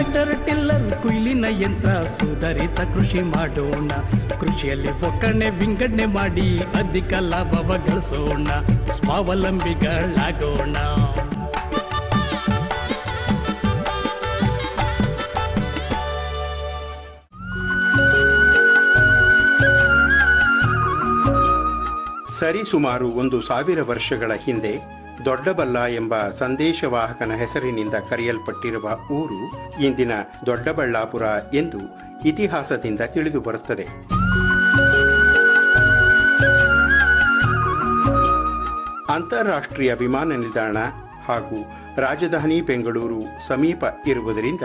Tractor tiller ಕುಯ್ಲಿನ ಯಂತ್ರ ಸುಧಾರಿತ ಕೃಷಿ ಮಾಡೋಣ ಕೃಷಿಯಲ್ಲಿ ಒಕ್ಕಣೆ ವಿಂಗಡಣೆ ಮಾಡಿ ಅಧಿಕ ಲಾಭವ ಗಳಿಸೋಣ ಸ್ವಾವಲಂಬಿಗಳಾಗೋಣ ಸರಿಸುಮಾರು ಒಂದು ಸಾವಿರ ವರ್ಷಗಳ ಹಿಂದೆ ದೊಡ್ಡಬಲ್ಲ ಎಂಬ ಸಂದೇಶವಾಹಕನ ಹೆಸರಿನಿಂದ ಕರೆಯಲ್ಪಟ್ಟಿರುವ ಊರು ಇಂದಿನ ದೊಡ್ಡಬಳ್ಳಾಪುರ ಎಂದು ಇತಿಹಾಸದಿಂದ ತಿಳಿದುಬರುತ್ತದೆ ಅಂತಾರಾಷ್ಟ್ರೀಯ ವಿಮಾನ ನಿಲ್ದಾಣ ಹಾಗೂ ರಾಜಧಾನಿ ಬೆಂಗಳೂರು ಸಮೀಪ ಇರುವುದರಿಂದ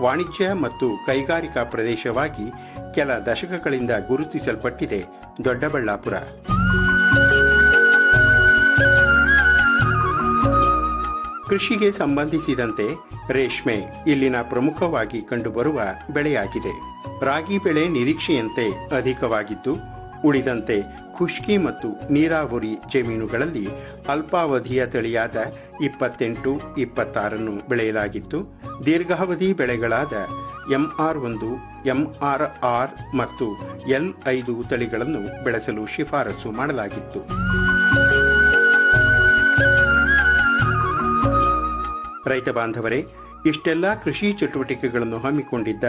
ವಾಣಿಜ್ಯ ಮತ್ತು ಕೈಗಾರಿಕಾ ಪ್ರದೇಶವಾಗಿ ಕೆಲ ದಶಕಗಳಿಂದ ಗುರುತಿಸಲ್ಪಟ್ಟಿದೆ ದೊಡ್ಡಬಳ್ಳಾಪುರ. ಕೃಷಿಗೆ ಸಂಬಂಧಿಸಿದಂತೆ ರೇಷ್ಮೆ ಇಲ್ಲಿನ ಪ್ರಮುಖವಾಗಿ ಕಂಡುಬರುವ ಬೆಳೆಯಾಗಿದೆ. ರಾಗಿ ಬೆಳೆ ನಿರೀಕ್ಷೆಯಂತೆ ಅಧಿಕವಾಗಿದ್ದು, ಉಳಿದಂತೆ ಖುಷ್ಕಿ ಮತ್ತು ನೀರಾವರಿ ಜಮೀನುಗಳಲ್ಲಿ ಅಲ್ಪಾವಧಿಯ ತಳಿಯಾದ ಇಪ್ಪತ್ತೆಂಟು, ಇಪ್ಪತ್ತಾರನ್ನು ಬೆಳೆಯಲಾಗಿತ್ತು. ದೀರ್ಘಾವಧಿ ಬೆಳೆಗಳಾದ ಎಂಆರ್ ಒಂದು, ಎಂಆರ್ ಆರ್ ಮತ್ತು ಎಲ್ ಐದು ತಳಿಗಳನ್ನು ಬೆಳೆಸಲು ಶಿಫಾರಸು ಮಾಡಲಾಗಿತ್ತು. ರೈತ ಬಾಂಧವರೇ, ಇಷ್ಟೆಲ್ಲ ಕೃಷಿ ಚಟುವಟಿಕೆಗಳನ್ನು ಹಮ್ಮಿಕೊಂಡಿದ್ದ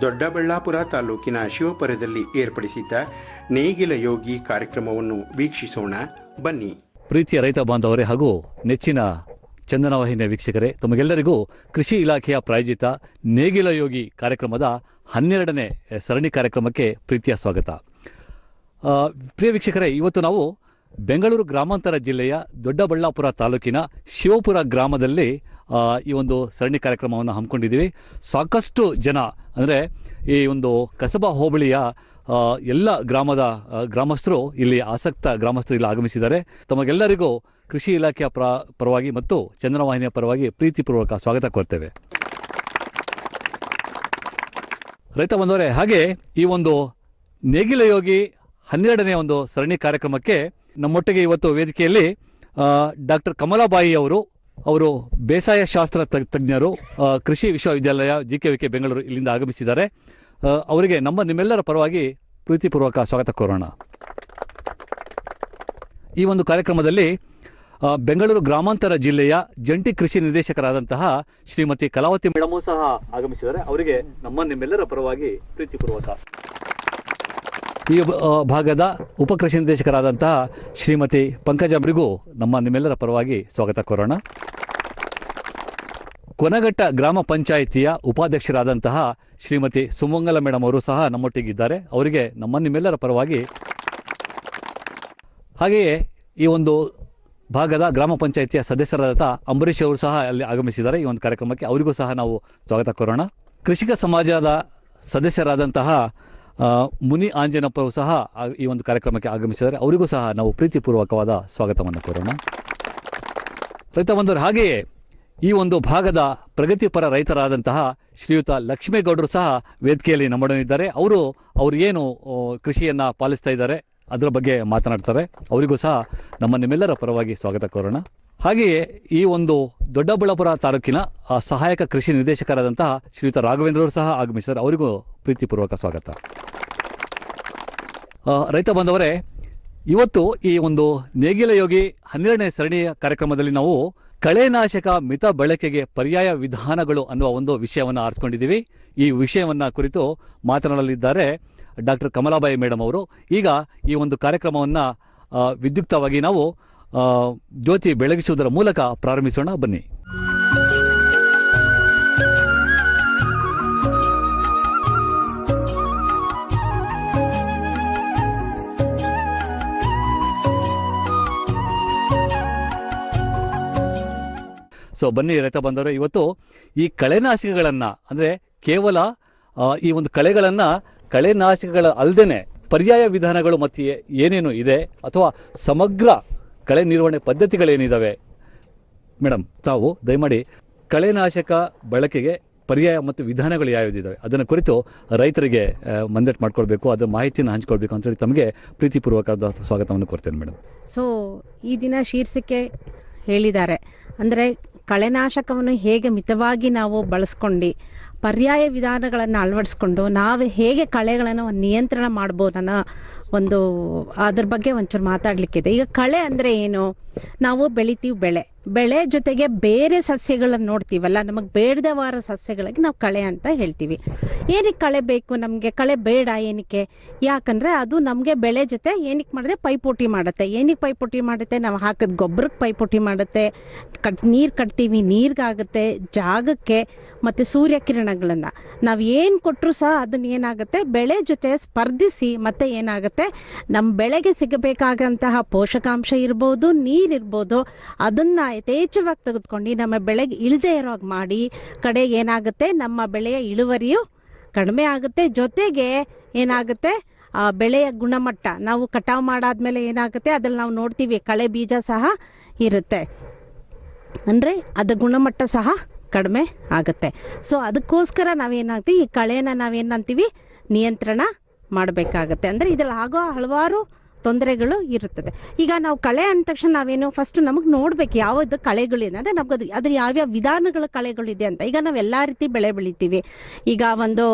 ದೊಡ್ಡಬಳ್ಳಾಪುರ ತಾಲೂಕಿನ ಶಿವಪುರದಲ್ಲಿ ಏರ್ಪಡಿಸಿದ್ದ ನೇಗಿಲ ಯೋಗಿ ಕಾರ್ಯಕ್ರಮವನ್ನು ವೀಕ್ಷಿಸೋಣ. ಬನ್ನಿ. ಪ್ರೀತಿಯ ರೈತ ಬಾಂಧವರೇ ಹಾಗೂ ನೆಚ್ಚಿನ ಚಂದನ ವಾಹಿನಿಯ ವೀಕ್ಷಕರೇ, ತಮಗೆಲ್ಲರಿಗೂ ಕೃಷಿ ಇಲಾಖೆಯ ಪ್ರಾಯೋಜಿತ ನೇಗಿಲ ಯೋಗಿ ಕಾರ್ಯಕ್ರಮದ ಹನ್ನೆರಡನೇ ಸರಣಿ ಕಾರ್ಯಕ್ರಮಕ್ಕೆ ಪ್ರೀತಿಯ ಸ್ವಾಗತ. ಪ್ರಿಯ ವೀಕ್ಷಕರೇ, ಇವತ್ತು ನಾವು ಬೆಂಗಳೂರು ಗ್ರಾಮಾಂತರ ಜಿಲ್ಲೆಯ ದೊಡ್ಡಬಳ್ಳಾಪುರ ತಾಲೂಕಿನ ಶಿವಪುರ ಗ್ರಾಮದಲ್ಲಿ ಈ ಒಂದು ಸರಣಿ ಕಾರ್ಯಕ್ರಮವನ್ನು ಹಮ್ಮಿಕೊಂಡಿದ್ದೀವಿ. ಸಾಕಷ್ಟು ಜನ, ಅಂದರೆ ಈ ಒಂದು ಕಸಬಾ ಹೋಬಳಿಯ ಎಲ್ಲ ಗ್ರಾಮದ ಗ್ರಾಮಸ್ಥರು ಇಲ್ಲಿ ಆಸಕ್ತ ಗ್ರಾಮಸ್ಥರು ಇಲ್ಲಿ ಆಗಮಿಸಿದ್ದಾರೆ. ತಮಗೆಲ್ಲರಿಗೂ ಕೃಷಿ ಇಲಾಖೆಯ ಪ್ರ, ಪರವಾಗಿ ಮತ್ತು ಚಂದ್ರವಾಹಿನಿಯ ಪರವಾಗಿ ಪ್ರೀತಿಪೂರ್ವಕ ಸ್ವಾಗತ ಕೋರ್ತೇವೆ. ರೈತ ಬಂದವರೇ ಹಾಗೆ ಈ ಒಂದು ನೇಗಿಲ ಯೋಗಿ ಹನ್ನೆರಡನೇ ಒಂದು ಸರಣಿ ಕಾರ್ಯಕ್ರಮಕ್ಕೆ ನಮ್ಮೊಟ್ಟಿಗೆ ಇವತ್ತು ವೇದಿಕೆಯಲ್ಲಿ ಡಾಕ್ಟರ್ ಕಮಲಾಬಾಯಿ ಅವರು ಅವರು ಬೇಸಾಯ ಶಾಸ್ತ್ರ ತಜ್ಞರು ಕೃಷಿ ವಿಶ್ವವಿದ್ಯಾಲಯ G K V K Bengaluru ಇಲ್ಲಿಂದ ಆಗಮಿಸಿದ್ದಾರೆ. ಅವರಿಗೆ ನಮ್ಮ ನಿಮ್ಮೆಲ್ಲರ ಪರವಾಗಿ ಪ್ರೀತಿಪೂರ್ವಕ ಸ್ವಾಗತ ಕೋರೋಣ. ಈ ಒಂದು ಕಾರ್ಯಕ್ರಮದಲ್ಲಿ ಬೆಂಗಳೂರು ಗ್ರಾಮಾಂತರ ಜಿಲ್ಲೆಯ ಜಂಟಿ ಕೃಷಿ ನಿರ್ದೇಶಕರಾದಂತಹ ಶ್ರೀಮತಿ ಕಲಾವತಿ ಮೇಡಮು ಸಹ ಆಗಮಿಸಿದ್ದಾರೆ. ಅವರಿಗೆ ನಮ್ಮ ನಿಮ್ಮೆಲ್ಲರ ಪರವಾಗಿ ಪ್ರೀತಿಪೂರ್ವಕ. ಈ ಭಾಗದ ಭಾಗದ ಉಪಕೃಷಿ ನಿರ್ದೇಶಕರಾದಂತಹ ಶ್ರೀಮತಿ ಪಂಕಜ ಅವರಿಗೂ ನಮ್ಮ ನಿಮ್ಮೆಲ್ಲರ ಪರವಾಗಿ ಸ್ವಾಗತ ಕೋರೋಣ. ಕೊನಗಟ್ಟ ಗ್ರಾಮ ಪಂಚಾಯಿತಿಯ ಉಪಾಧ್ಯಕ್ಷರಾದಂತಹ ಶ್ರೀಮತಿ ಸುಮಂಗಲ ಮೇಡಮ್ ಅವರು ಸಹ ನಮ್ಮೊಟ್ಟಿಗಿದ್ದಾರೆ. ಅವರಿಗೆ ನಮ್ಮ ನಿಮ್ಮೆಲ್ಲರ ಪರವಾಗಿ ಹಾಗೆಯೇ ಈ ಒಂದು ಭಾಗದ ಗ್ರಾಮ ಪಂಚಾಯಿತಿಯ ಸದಸ್ಯರಾದ ಅಂಬರೀಷ್ ಅವರು ಸಹ ಅಲ್ಲಿ ಆಗಮಿಸಿದ್ದಾರೆ. ಈ ಒಂದು ಕಾರ್ಯಕ್ರಮಕ್ಕೆ ಅವರಿಗೂ ಸಹ ನಾವು ಸ್ವಾಗತ ಕೋರೋಣ. ಕೃಷಿಕ ಸಮಾಜದ ಸದಸ್ಯರಾದಂತಹ ಮುನಿ ಆಂಜನಪ್ಪರು ಸಹ ಈ ಒಂದು ಕಾರ್ಯಕ್ರಮಕ್ಕೆ ಆಗಮಿಸಿದ್ದಾರೆ. ಅವರಿಗೂ ಸಹ ನಾವು ಪ್ರೀತಿಪೂರ್ವಕವಾದ ಸ್ವಾಗತವನ್ನು ಕೋರೋಣ. ರೈತ ಬಂದವರು ಹಾಗೆಯೇ ಈ ಒಂದು ಭಾಗದ ಪ್ರಗತಿಪರ ರೈತರಾದಂತಹ ಶ್ರೀಯುತ ಲಕ್ಷ್ಮೇಗೌಡರು ಸಹ ವೇದಿಕೆಯಲ್ಲಿ ನಮ್ಮೊಡನಿದ್ದಾರೆ. ಅವರು ಅವರು ಏನು ಕೃಷಿಯನ್ನು ಪಾಲಿಸ್ತಾ ಇದ್ದಾರೆ ಅದರ ಬಗ್ಗೆ ಮಾತನಾಡ್ತಾರೆ. ಅವರಿಗೂ ಸಹ ನಮ್ಮ ನಿಮ್ಮೆಲ್ಲರ ಪರವಾಗಿ ಸ್ವಾಗತ ಕೋರೋಣ. ಹಾಗೆಯೇ ಈ ಒಂದು ದೊಡ್ಡಬಳ್ಳಾಪುರ ತಾಲೂಕಿನ ಸಹಾಯಕ ಕೃಷಿ ನಿರ್ದೇಶಕರಾದಂತಹ ಶ್ರೀಯುತ ರಾಘವೇಂದ್ರ ಅವರು ಸಹ ಆಗಮಿಸಿದ್ದಾರೆ. ಅವರಿಗೂ ಪ್ರೀತಿಪೂರ್ವಕ ಸ್ವಾಗತ. ರೈತ ಬಂದವರೇ ಇವತ್ತು ಈ ಒಂದು ನೇಗಿಲ ಯೋಗಿ ಹನ್ನೆರಡನೇ ಸರಣಿಯ ಕಾರ್ಯಕ್ರಮದಲ್ಲಿ ನಾವು ಕಳೆನಾಶಕ ಮಿತ ಬಳಕೆಗೆ ಪರ್ಯಾಯ ವಿಧಾನಗಳು ಅನ್ನುವ ಒಂದು ವಿಷಯವನ್ನು ಆರಿಸ್ಕೊಂಡಿದ್ದೀವಿ ಈ ವಿಷಯವನ್ನ ಕುರಿತು ಮಾತನಾಡಲಿದ್ದಾರೆ ಡಾಕ್ಟರ್ ಕಮಲಾಬಾಯಿ ಮೇಡಮ್ ಅವರು. ಈಗ ಈ ಒಂದು ಕಾರ್ಯಕ್ರಮವನ್ನ ವಿದ್ಯುಕ್ತವಾಗಿ ನಾವು ಜ್ಯೋತಿ ಬೆಳಗಿಸುವುದರ ಮೂಲಕ ಪ್ರಾರಂಭಿಸೋಣ. ಬನ್ನಿ. ಸೊ ಬನ್ನಿ ರೈತ ಬಂದವರು ಇವತ್ತು ಈ ಕಳೆನಾಶಕಗಳನ್ನು ಅಂದರೆ ಕೇವಲ ಈ ಒಂದು ಕಳೆಗಳನ್ನು ಕಳೆನಾಶಕಗಳ ಅಲ್ಲದೆ ಪರ್ಯಾಯ ವಿಧಾನಗಳು ಮತ್ತು ಏನೇನು ಇದೆ, ಅಥವಾ ಸಮಗ್ರ ಕಳೆ ನಿರ್ವಹಣೆ ಪದ್ಧತಿಗಳೇನಿದ್ದಾವೆ ಮೇಡಮ್ ತಾವು ದಯಮಾಡಿ ಕಳೆನಾಶಕ ಬಳಕೆಗೆ ಪರ್ಯಾಯ ಮತ್ತು ವಿಧಾನಗಳು ಯಾವ್ದಿದ್ದಾವೆ ಅದನ್ನು ಕುರಿತು ರೈತರಿಗೆ ಮಂದಟ್ ಮಾಡ್ಕೊಳ್ಬೇಕು, ಅದರ ಮಾಹಿತಿಯನ್ನು ಹಂಚ್ಕೊಳ್ಬೇಕು ಅಂತೇಳಿ ತಮಗೆ ಪ್ರೀತಿಪೂರ್ವಕವಾದ ಸ್ವಾಗತವನ್ನು ಕೊಡ್ತೇನೆ ಮೇಡಮ್ ಸೊ, ಈ ದಿನ ಶೀರ್ಷಿಕೆ ಹೇಳಿದ್ದಾರೆ. ಅಂದರೆ ಕಳೆನಾಶಕವನ್ನು ಹೇಗೆ ಮಿತವಾಗಿ ನಾವು ಬಳಸ್ಕೊಂಡು ಪರ್ಯಾಯ ವಿಧಾನಗಳನ್ನು ಅಳವಡಿಸ್ಕೊಂಡು ನಾವು ಹೇಗೆ ಕಳೆಗಳನ್ನು ನಿಯಂತ್ರಣ ಮಾಡ್ಬೋದು ಅನ್ನೋ ಒಂದು ಅದ್ರ ಬಗ್ಗೆ ಒಂಚೂರು ಮಾತಾಡಲಿಕ್ಕಿದೆ. ಈಗ ಕಳೆ ಅಂದರೆ ಏನು? ನಾವು ಬೆಳಿತೀವಿ ಬೆಳೆ. ಬೆಳೆ ಜೊತೆಗೆ ಬೇರೆ ಸಸ್ಯಗಳನ್ನು ನೋಡ್ತೀವಲ್ಲ, ನಮಗೆ ಬೇಡದವಾರ ಸಸ್ಯಗಳಿಗೆ ನಾವು ಕಳೆ ಅಂತ ಹೇಳ್ತೀವಿ. ಏನಕ್ಕೆ ಕಳೆ ಬೇಕು ನಮಗೆ? ಕಳೆ ಬೇಡ ಏನಕ್ಕೆ? ಯಾಕಂದರೆ ಅದು ನಮಗೆ ಬೆಳೆ ಜೊತೆ ಏನಕ್ಕೆ ಮಾಡಿದೆ ಪೈಪೋಟಿ ಮಾಡುತ್ತೆ. ಏನಕ್ಕೆ ಪೈಪೋಟಿ ಮಾಡುತ್ತೆ? ನಾವು ಹಾಕಿದ ಗೊಬ್ಬರಕ್ಕೆ ಪೈಪೋಟಿ ಮಾಡುತ್ತೆ. ಕಟ್ ನೀರು ಕಟ್ತೀವಿ, ನೀರಿಗಾಗುತ್ತೆ ಜಾಗಕ್ಕೆ, ಮತ್ತು ಸೂರ್ಯಕಿರಣಗಳನ್ನು ನಾವು ಏನು ಕೊಟ್ಟರು ಸಹ ಅದನ್ನ ಏನಾಗುತ್ತೆ? ಬೆಳೆ ಜೊತೆ ಸ್ಪರ್ಧಿಸಿ ಮತ್ತೆ ಏನಾಗುತ್ತೆ? ನಮ್ಮ ಬೆಳೆಗೆ ಸಿಗಬೇಕಾಗಂತಹ ಪೋಷಕಾಂಶ ಇರ್ಬೋದು ನೀರಿರ್ಬೋದು ಅದನ್ನು ಯಥೇಚ್ಛವಾಗಿ ತೆಗೆದುಕೊಂಡು ನಮ್ಮ ಬೆಳೆಗೆ ಇಳದೆ ಇರೋ ಮಾಡಿ, ಕಡೆ ಏನಾಗುತ್ತೆ? ನಮ್ಮ ಬೆಳೆಯ ಇಳುವರಿಯು ಕಡಿಮೆ ಆಗುತ್ತೆ. ಜೊತೆಗೆ ಏನಾಗುತ್ತೆ? ಆ ಬೆಳೆಯ ಗುಣಮಟ್ಟ, ನಾವು ಕಟಾವು ಮಾಡಾದ್ಮೇಲೆ ಏನಾಗುತ್ತೆ? ಅದ್ರಲ್ಲಿ ನಾವು ನೋಡ್ತೀವಿ, ಕಳೆ ಬೀಜ ಸಹ ಇರುತ್ತೆ. ಅಂದರೆ ಅದು ಗುಣಮಟ್ಟ ಸಹ ಕಡಿಮೆ ಆಗುತ್ತೆ. ಸೊ ಅದಕ್ಕೋಸ್ಕರ ನಾವೇನಾಗ್ತೀವಿ ಈ ಕಳೆನ ನಾವೇನಂತೀವಿ ನಿಯಂತ್ರಣ ಮಾಡಬೇಕಾಗತ್ತೆ. ಅಂದರೆ ಇದರಲ್ಲಿ ಆಗೋ ಹಲವಾರು ತೊಂದರೆಗಳು ಇರುತ್ತದೆ. ಈಗ ನಾವು ಕಳೆ ಅಂದ ತಕ್ಷಣ ನಾವೇನು ಫಸ್ಟ್ ನಮಗೆ ನೋಡ್ಬೇಕು ಯಾವ್ದು ಕಳೆಗಳಿದೆ ಅಂದ್ರೆ ನಮ್ಗೆ ಅದು ಅದ್ರ ಯಾವ್ಯಾವ ವಿಧಾನಗಳ ಕಳೆಗಳಿದೆ ಅಂತ. ಈಗ ನಾವು ಎಲ್ಲ ರೀತಿ ಬೆಳೆ ಬೆಳಿತೀವಿ. ಈಗ ಒಂದು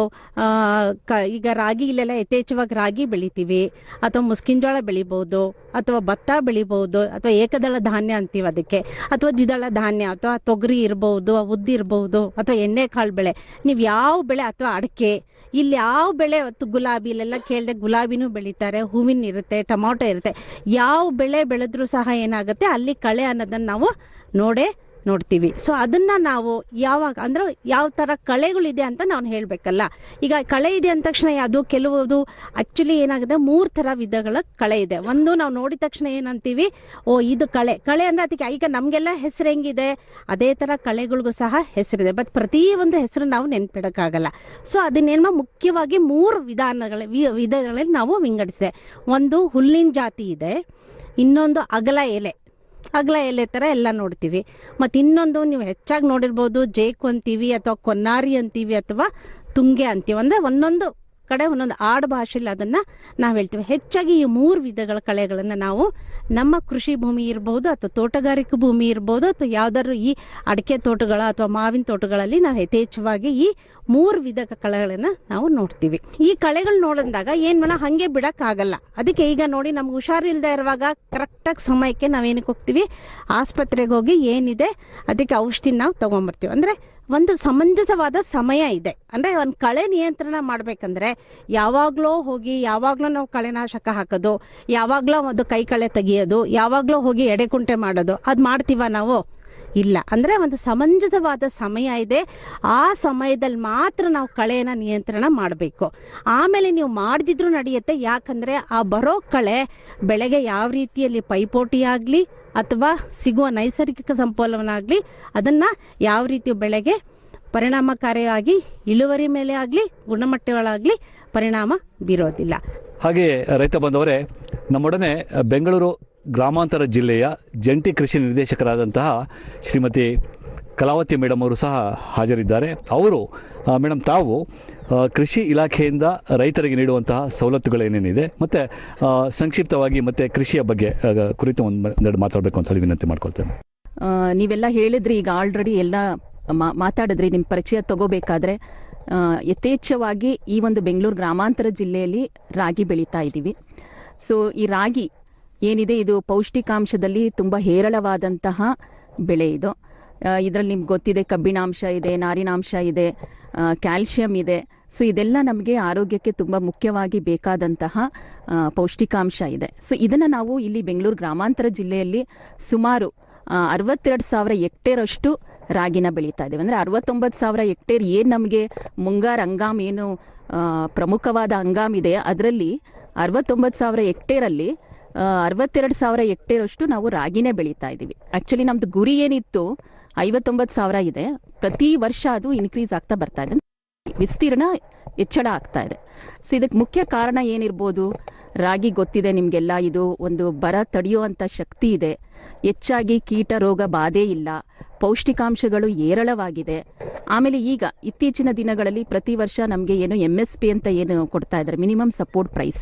ಈಗ ರಾಗಿ ಇಲ್ಲೆಲ್ಲ ಯಥೇಚ್ಛವಾಗಿ ರಾಗಿ ಬೆಳಿತೀವಿ. ಅಥವಾ ಮುಸ್ಕಿನ ಜೋಳ ಬೆಳಿಬೋದು. ಅಥವಾ ಭತ್ತ ಬೆಳಿಬೋದು. ಅಥವಾ ಏಕದಳ ಧಾನ್ಯ ಅಂತೀವಿ ಅದಕ್ಕೆ. ಅಥವಾ ದ್ವಿದಳ ಧಾನ್ಯ. ಅಥವಾ ತೊಗರಿ ಇರಬಹುದು ಉದ್ದಿರಬಹುದು ಅಥವಾ ಎಣ್ಣೆಕಾಳು ಬೆಳೆ. ನೀವು ಯಾವ ಬೆಳೆ, ಅಥವಾ ಅಡಿಕೆ ಇಲ್ಲಿ ಯಾವ ಬೆಳೆ ಹೊತ್ತು ಗುಲಾಬಿ ಇಲ್ಲೆಲ್ಲ ಕೇಳಿದೆ ಗುಲಾಬಿನೂ ಬೆಳೀತಾರೆ, ಹೂವಿನ ಇರುತ್ತೆ, ಟೊಮೊಟೊ ಇರುತ್ತೆ. ಯಾವ ಬೆಳೆ ಬೆಳೆದ್ರೂ ಸಹ ಏನಾಗುತ್ತೆ, ಅಲ್ಲಿ ಕಳೆ ಅನ್ನೋದನ್ನು ನಾವು ನೋಡೇ ನೋಡ್ತೀವಿ. ಸೊ ಅದನ್ನು ನಾವು ಯಾವಾಗ, ಅಂದ್ರೆ ಯಾವ ಥರ ಕಳೆಗಳಿದೆ ಅಂತ ನಾವು ಹೇಳಬೇಕಲ್ಲ. ಈಗ ಕಳೆ ಇದೆ ಅಂದ ತಕ್ಷಣ ಅದು ಕೆಲವುದು ಆ್ಯಕ್ಚುಲಿ ಏನಾಗಿದೆ ಮೂರು ಥರ ವಿಧಗಳ ಕಳೆ ಇದೆ. ಒಂದು ನಾವು ನೋಡಿದ ತಕ್ಷಣ ಏನಂತೀವಿ? ಓ, ಇದು ಕಳೆ. ಕಳೆ ಅಂದರೆ ಅದಕ್ಕೆ ಈಗ ನಮಗೆಲ್ಲ ಹೆಸರು ಹೆಂಗಿದೆ? ಅದೇ ಥರ ಕಳೆಗಳಿಗೂ ಸಹ ಹೆಸರಿದೆ ಬಟ್ ಪ್ರತಿ ಒಂದು ಹೆಸರು ನಾವು ನೆನ್ಪಿಡೋಕ್ಕಾಗಲ್ಲ. ಸೊ ಅದನ್ನೇನು ಮುಖ್ಯವಾಗಿ ಮೂರು ವಿಧಾನಗಳ ವಿಧಗಳಲ್ಲಿ ನಾವು ವಿಂಗಡಿಸಿದೆ. ಒಂದು ಹುಲ್ಲಿನ ಜಾತಿ ಇದೆ. ಇನ್ನೊಂದು ಅಗಲ ಎಲೆ. ಅಗಲ ಎಲೆ ಥರ ಎಲ್ಲ ನೋಡ್ತೀವಿ. ಮತ್ತು ಇನ್ನೊಂದು ನೀವು ಹೆಚ್ಚಾಗಿ ನೋಡಿರ್ಬೋದು ಜೇಕು ಅಂತೀವಿ ಅಥವಾ ಕೊನ್ನಾರಿ ಅಂತೀವಿ ಅಥವಾ ತುಂಗೆ ಅಂತೀವಿ. ಅಂದರೆ ಒಂದೊಂದು ಕಡೆ ಒಂದೊಂದು ಆಡು ಭಾಷೆಯಲ್ಲಿ ಅದನ್ನು ನಾವು ಹೇಳ್ತೀವಿ. ಹೆಚ್ಚಾಗಿ ಈ ಮೂರು ವಿಧಗಳ ಕಳೆಗಳನ್ನು ನಾವು ನಮ್ಮ ಕೃಷಿ ಭೂಮಿ ಇರ್ಬೋದು ಅಥವಾ ತೋಟಗಾರಿಕೆ ಭೂಮಿ ಇರ್ಬೋದು ಅಥವಾ ಯಾವ್ದಾದ್ರು ಈ ಅಡಿಕೆ ತೋಟಗಳ ಅಥವಾ ಮಾವಿನ ತೋಟಗಳಲ್ಲಿ ನಾವು ಯಥೇಚ್ಛವಾಗಿ ಈ ಮೂರು ವಿಧ ಕಳೆಗಳನ್ನು ನಾವು ನೋಡ್ತೀವಿ. ಈ ಕಳೆಗಳು ನೋಡಿದಾಗ ಏನು ಮಾಡ ಹಾಗೆ ಬಿಡೋಕ್ಕಾಗಲ್ಲ. ಅದಕ್ಕೆ ಈಗ ನೋಡಿ ನಮ್ಗೆ ಹುಷಾರಿಲ್ಲದೆ ಇರುವಾಗ ಕರೆಕ್ಟಾಗಿ ಸಮಯಕ್ಕೆ ನಾವೇನಕ್ಕೆ ಹೋಗ್ತೀವಿ? ಆಸ್ಪತ್ರೆಗೆ ಹೋಗಿ ಏನಿದೆ ಅದಕ್ಕೆ ಔಷಧಿ ನಾವು ತೊಗೊಂಬರ್ತೀವಿ. ಅಂದರೆ ಒಂದು ಸಮಂಜಸವಾದ ಸಮಯ ಇದೆ. ಅಂದರೆ ಒಂದು ಕಳೆ ನಿಯಂತ್ರಣ ಮಾಡಬೇಕಂದ್ರೆ ಯಾವಾಗಲೂ ಹೋಗಿ, ಯಾವಾಗಲೂ ನಾವು ಕಳೆನಾಶಕ ಹಾಕೋದು, ಯಾವಾಗಲೂ ಒಂದು ಕೈ ಕಳೆ ತೆಗಿಯೋದು, ಯಾವಾಗಲೂ ಹೋಗಿ ಎಡೆಕುಂಟೆ ಮಾಡೋದು, ಅದು ಮಾಡ್ತೀವ ನಾವು? ಇಲ್ಲ. ಅಂದರೆ ಒಂದು ಸಮಂಜಸವಾದ ಸಮಯ ಇದೆ. ಆ ಸಮಯದಲ್ಲಿ ಮಾತ್ರ ನಾವು ಕಳೆಯನ್ನು ನಿಯಂತ್ರಣ ಮಾಡಬೇಕು. ಆಮೇಲೆ ನೀವು ಮಾಡದಿದ್ರೂ ನಡೆಯುತ್ತೆ. ಯಾಕಂದರೆ ಆ ಬರೋ ಕಳೆ ಬೆಳೆಗೆ ಯಾವ ರೀತಿಯಲ್ಲಿ ಪೈಪೋಟಿ ಆಗಲಿ ಅಥವಾ ಸಿಗುವ ನೈಸರ್ಗಿಕ ಆಗಲಿ ಅದನ್ನು ಯಾವ ರೀತಿ ಬೆಳೆಗೆ ಪರಿಣಾಮಕಾರಿಯಾಗಿ ಇಳುವರಿ ಮೇಲೆ ಆಗಲಿ, ಗುಣಮಟ್ಟಗಳಾಗಲಿ ಪರಿಣಾಮ ಬೀರೋದಿಲ್ಲ. ಹಾಗೆ ರೈತ ಬಂದವರೇ, ನಮ್ಮೊಡನೆ ಬೆಂಗಳೂರು ಗ್ರಾಮಾಂತರ ಜಿಲ್ಲೆಯ ಜಂಟಿ ಕೃಷಿ ನಿರ್ದೇಶಕರಾದಂತಹ ಶ್ರೀಮತಿ ಕಲಾವತಿ ಮೇಡಮ್ ಅವರು ಸಹ ಹಾಜರಿದ್ದಾರೆ. ಅವರು ಮೇಡಮ್, ತಾವು ಕೃಷಿ ಇಲಾಖೆಯಿಂದ ರೈತರಿಗೆ ನೀಡುವಂತಹ ಸವಲತ್ತುಗಳೇನೇನಿದೆ ಮತ್ತು ಸಂಕ್ಷಿಪ್ತವಾಗಿ ಮತ್ತು ಕೃಷಿಯ ಬಗ್ಗೆ ಕುರಿತು ಒಂದು ಮಾತಾಡಬೇಕು ಅಂತ ಹೇಳಿ ವಿನಂತಿ ಮಾಡ್ಕೊಳ್ತೇನೆ. ನೀವೆಲ್ಲ ಹೇಳಿದ್ರಿ, ಈಗ ಆಲ್ರೆಡಿ ಎಲ್ಲ ಮಾತಾಡಿದ್ರಿ ನಿಮ್ಮ ಪರಿಚಯ ತಗೋಬೇಕಾದ್ರೆ ಯಥೇಚ್ಛವಾಗಿ ಈ ಒಂದು ಬೆಂಗಳೂರು ಗ್ರಾಮಾಂತರ ಜಿಲ್ಲೆಯಲ್ಲಿ ರಾಗಿ ಬೆಳೀತಾ ಇದ್ದೀವಿ ಸೊ ಈ ರಾಗಿ ಏನಿದೆ, ಇದು ಪೌಷ್ಟಿಕಾಂಶದಲ್ಲಿ ತುಂಬ ಹೇರಳವಾದಂತಹ ಬೆಳೆ ಇದು. ಇದರಲ್ಲಿ ನಿಮ್ಗೆ ಗೊತ್ತಿದೆ, ಕಬ್ಬಿಣಾಂಶ ಇದೆ, ನಾರಿನಾಂಶ ಇದೆ ಕ್ಯಾಲ್ಶಿಯಂ ಇದೆ. ಸೊ, ಇದೆಲ್ಲ ನಮಗೆ ಆರೋಗ್ಯಕ್ಕೆ ತುಂಬ ಮುಖ್ಯವಾಗಿ ಬೇಕಾದಂತಹ ಪೌಷ್ಟಿಕಾಂಶ ಇದೆ. ಸೊ, ಇದನ್ನು ನಾವು ಇಲ್ಲಿ ಬೆಂಗಳೂರು ಗ್ರಾಮಾಂತರ ಜಿಲ್ಲೆಯಲ್ಲಿ ಸುಮಾರು ಅರವತ್ತೆರಡು ಸಾವಿರ ಹೆಕ್ಟೇರಷ್ಟು ರಾಗಿನ ಬೆಳೀತಾ ಇದ್ದೇವೆ. ಅಂದರೆ ಅರವತ್ತೊಂಬತ್ತು ಸಾವಿರ ಹೆಕ್ಟೇರ್ ಏನು ನಮಗೆ ಮುಂಗಾರು ಹಂಗಾಮ್ ಏನು ಪ್ರಮುಖವಾದ ಹಂಗಾಮ್ ಇದೆ, ಅದರಲ್ಲಿ ಅರವತ್ತೊಂಬತ್ತು ಸಾವಿರ ಹೆಕ್ಟೇರಲ್ಲಿ ಅರವತ್ತೆರಡು ಸಾವಿರ ಹೆಕ್ಟೇರ್ ಅಷ್ಟು ನಾವು ರಾಗಿನೇ ಬೆಳೀತಾ ಇದ್ದೀವಿ. ಆ್ಯಕ್ಚುಲಿ ನಮ್ಮದು ಗುರಿ ಏನಿತ್ತು, ಐವತ್ತೊಂಬತ್ತು ಸಾವಿರ ಇದೆ. ಪ್ರತಿ ವರ್ಷ ಅದು ಇನ್ಕ್ರೀಸ್ ಆಗ್ತಾ ಬರ್ತಾ ಇದೆ. ವಿಸ್ತೀರ್ಣ ಹೆಚ್ಚಳ ಆಗ್ತಾ ಇದೆ. ಸೊ ಇದಕ್ಕೆ ಮುಖ್ಯ ಕಾರಣ ಏನಿರ್ಬೋದು? ರಾಗಿ ಗೊತ್ತಿದೆ ನಿಮಗೆಲ್ಲ, ಇದು ಒಂದು ಬರ ತಡೆಯುವಂಥ ಶಕ್ತಿ ಇದೆ. ಹೆಚ್ಚಾಗಿ ಕೀಟ ರೋಗ ಬಾಧೆ ಇಲ್ಲ. ಪೌಷ್ಟಿಕಾಂಶಗಳು ಏರಳವಾಗಿದೆ ಆಮೇಲೆ ಈಗ ಇತ್ತೀಚಿನ ದಿನಗಳಲ್ಲಿ ಪ್ರತಿ ವರ್ಷ ನಮಗೆ ಏನು ಎಂ ಎಸ್ ಪಿ ಅಂತ ಏನು ಕೊಡ್ತಾ ಇದ್ದಾರೆ. ಮಿನಿಮಮ್ ಸಪೋರ್ಟ್ ಪ್ರೈಸ್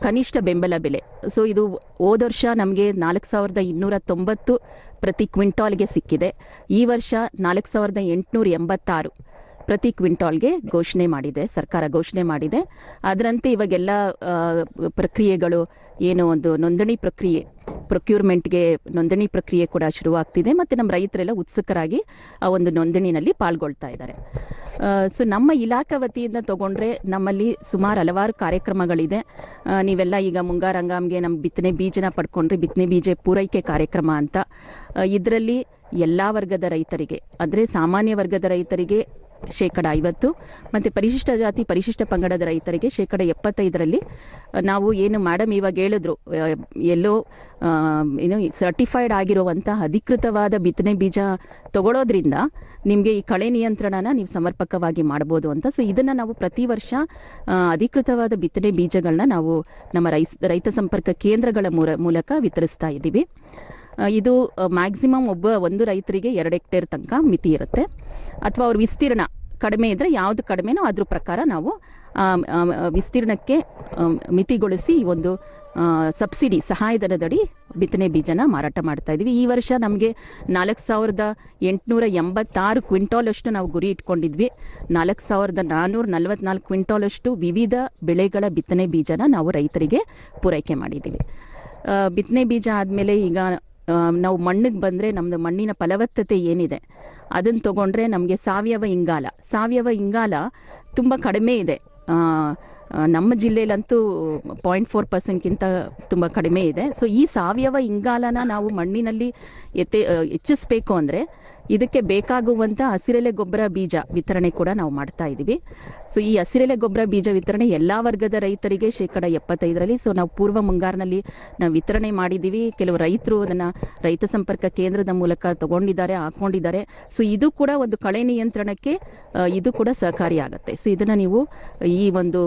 ಕನಿಷ್ಠ ಬೆಂಬಲ ಬೆಲೆ. ಸೊ ಇದು ಹೋದ ವರ್ಷ ನಮಗೆ ನಾಲ್ಕು ಸಾವಿರದ ಇನ್ನೂರ ತೊಂಬತ್ತು ಪ್ರತಿ ಕ್ವಿಂಟಾಲ್ಗೆ ಸಿಕ್ಕಿದೆ. ಈ ವರ್ಷ ನಾಲ್ಕು ಸಾವಿರದ ಎಂಟುನೂರ ಎಂಬತ್ತಾರು. ಪ್ರತಿ ಕ್ವಿಂಟಾಲ್ಗೆ ಘೋಷಣೆ ಮಾಡಿದೆ, ಸರ್ಕಾರ ಘೋಷಣೆ ಮಾಡಿದೆ. ಅದರಂತೆ ಇವಾಗೆಲ್ಲ ಪ್ರಕ್ರಿಯೆಗಳು ಏನು ಒಂದು ನೋಂದಣಿ ಪ್ರಕ್ರಿಯೆ, ಪ್ರೊಕ್ಯೂರ್ಮೆಂಟ್ಗೆ ನೋಂದಣಿ ಪ್ರಕ್ರಿಯೆ ಕೂಡ ಶುರುವಾಗ್ತಿದೆ ಮತ್ತು ನಮ್ಮ ರೈತರೆಲ್ಲ ಉತ್ಸುಕರಾಗಿ ಆ ಒಂದು ನೋಂದಣಿನಲ್ಲಿ ಪಾಲ್ಗೊಳ್ತಾ ಇದ್ದಾರೆ. ಸೊ ನಮ್ಮ ಇಲಾಖೆ ವತಿಯಿಂದ ತಗೊಂಡ್ರೆ ನಮ್ಮಲ್ಲಿ ಸುಮಾರು ಹಲವಾರು ಕಾರ್ಯಕ್ರಮಗಳಿದೆ. ನೀವೆಲ್ಲ ಈಗ ಮುಂಗಾರು ಹಂಗಾಮ್ಗೆ ನಮ್ಮ ಬಿತ್ತನೆ ಬೀಜನ ಪಡ್ಕೊಂಡ್ರೆ ಬಿತ್ತನೆ ಬೀಜ ಪೂರೈಕೆ ಕಾರ್ಯಕ್ರಮ ಅಂತ ಇದರಲ್ಲಿ ಎಲ್ಲ ವರ್ಗದ ರೈತರಿಗೆ, ಅಂದರೆ ಸಾಮಾನ್ಯ ವರ್ಗದ ರೈತರಿಗೆ ಶೇಕಡ ಐವತ್ತು. ಮತ್ತು ಪರಿಶಿಷ್ಟ ಜಾತಿ, ಪರಿಶಿಷ್ಟ ಪಂಗಡದ ರೈತರಿಗೆ ಶೇಕಡ ಎಪ್ಪತ್ತೈದರಲ್ಲಿ ನಾವು ಏನು ಮೇಡಮ್ ಇವಾಗ ಹೇಳಿದ್ರು ಎಲ್ಲೋ ಏನು ಸರ್ಟಿಫೈಡ್ ಆಗಿರುವಂಥ ಅಧಿಕೃತವಾದ ಬಿತ್ತನೆ ಬೀಜ ತಗೊಳ್ಳೋದ್ರಿಂದ ನಿಮಗೆ ಈ ಕಳೆ ನಿಯಂತ್ರಣನ ನೀವು ಸಮರ್ಪಕವಾಗಿ ಮಾಡ್ಬೋದು ಅಂತ. ಸೊ ಇದನ್ನು ನಾವು ಪ್ರತಿ ವರ್ಷ ಅಧಿಕೃತವಾದ ಬಿತ್ತನೆ ಬೀಜಗಳನ್ನ ನಾವು ನಮ್ಮ ರೈತ ಸಂಪರ್ಕ ಕೇಂದ್ರಗಳ ಮೂಲ ಮೂಲಕ ವಿತರಿಸ್ತಾ ಇದ್ದೀವಿ. ಇದು ಮ್ಯಾಕ್ಸಿಮಮ್ ಒಬ್ಬ ಒಂದು ರೈತರಿಗೆ ಎರಡು ಹೆಕ್ಟೇರ್ ತನಕ ಮಿತಿ ಇರುತ್ತೆ. ಅಥವಾ ಅವ್ರ ವಿಸ್ತೀರ್ಣ ಕಡಿಮೆ ಇದ್ದರೆ ಯಾವುದು ಕಡಿಮೆನೋ ಅದ್ರ ಪ್ರಕಾರ ನಾವು ವಿಸ್ತೀರ್ಣಕ್ಕೆ ಮಿತಿಗೊಳಿಸಿ ಈ ಒಂದು ಸಬ್ಸಿಡಿ, ಸಹಾಯಧನದಡಿ ಬಿತ್ತನೆ ಬೀಜನ ಮಾರಾಟ ಮಾಡ್ತಾ ಇದ್ವಿ. ಈ ವರ್ಷ ನಮಗೆ ನಾಲ್ಕು ಸಾವಿರದ ಎಂಟುನೂರ ಎಂಬತ್ತಾರು ಕ್ವಿಂಟಾಲಷ್ಟು ನಾವು ಗುರಿ ಇಟ್ಕೊಂಡಿದ್ವಿ. ನಾಲ್ಕು ಸಾವಿರದ ನಾನ್ನೂರ ನಲವತ್ನಾಲ್ಕು ಕ್ವಿಂಟಾಲಷ್ಟು ವಿವಿಧ ಬೆಳೆಗಳ ಬಿತ್ತನೆ ಬೀಜನ ನಾವು ರೈತರಿಗೆ ಪೂರೈಕೆ ಮಾಡಿದ್ದೀವಿ ಬಿತ್ತನೆ ಬೀಜ ಆದಮೇಲೆ ಈಗ ನಾವು ಮಣ್ಣಿಗೆ ಬಂದರೆ ನಮ್ಮದು ಮಣ್ಣಿನ ಫಲವತ್ತತೆ ಏನಿದೆ ಅದನ್ನು ತಗೊಂಡ್ರೆ ನಮಗೆ ಸಾವಯವ ಇಂಗಾಲ. ಸಾವಯವ ಇಂಗಾಲ ತುಂಬ ಕಡಿಮೆ ಇದೆ. ನಮ್ಮ ಜಿಲ್ಲೆಯಲ್ಲಂತೂ ಪಾಯಿಂಟ್ ಫೋರ್ ಪರ್ಸೆಂಟ್ಗಿಂತ ತುಂಬ ಕಡಿಮೆ ಇದೆ. ಸೊ ಈ ಸಾವಯವ ಇಂಗಾಲನ ನಾವು ಮಣ್ಣಿನಲ್ಲಿ ಎತ್ತೆ ಹೆಚ್ಚಿಸ್ಬೇಕು ಅಂದರೆ ಇದಕ್ಕೆ ಬೇಕಾಗುವಂಥ ಹಸಿರೆಲೆ ಗೊಬ್ಬರ ಬೀಜ ವಿತರಣೆ ಕೂಡ ನಾವು ಮಾಡ್ತಾ ಇದ್ದೀವಿ. ಸೊ ಈ ಹಸಿರೆಲೆ ಗೊಬ್ಬರ ಬೀಜ ವಿತರಣೆ ಎಲ್ಲ ವರ್ಗದ ರೈತರಿಗೆ ಶೇಕಡ ಎಪ್ಪತ್ತೈದರಲ್ಲಿ. ಸೊ ನಾವು ಪೂರ್ವ ಮುಂಗಾರಿನಲ್ಲಿ ನಾವು ವಿತರಣೆ ಮಾಡಿದ್ದೀವಿ. ಕೆಲವು ರೈತರು ಅದನ್ನು ರೈತ ಸಂಪರ್ಕ ಕೇಂದ್ರದ ಮೂಲಕ ತಗೊಂಡಿದ್ದಾರೆ ಹಾಕ್ಕೊಂಡಿದ್ದಾರೆ ಸೊ ಇದು ಕೂಡ ಒಂದು ಕಳೆ ನಿಯಂತ್ರಣಕ್ಕೆ ಇದು ಕೂಡ ಸಹಕಾರಿಯಾಗುತ್ತೆ ಸೊ ಇದನ್ನು ನೀವು, ಈ ಒಂದು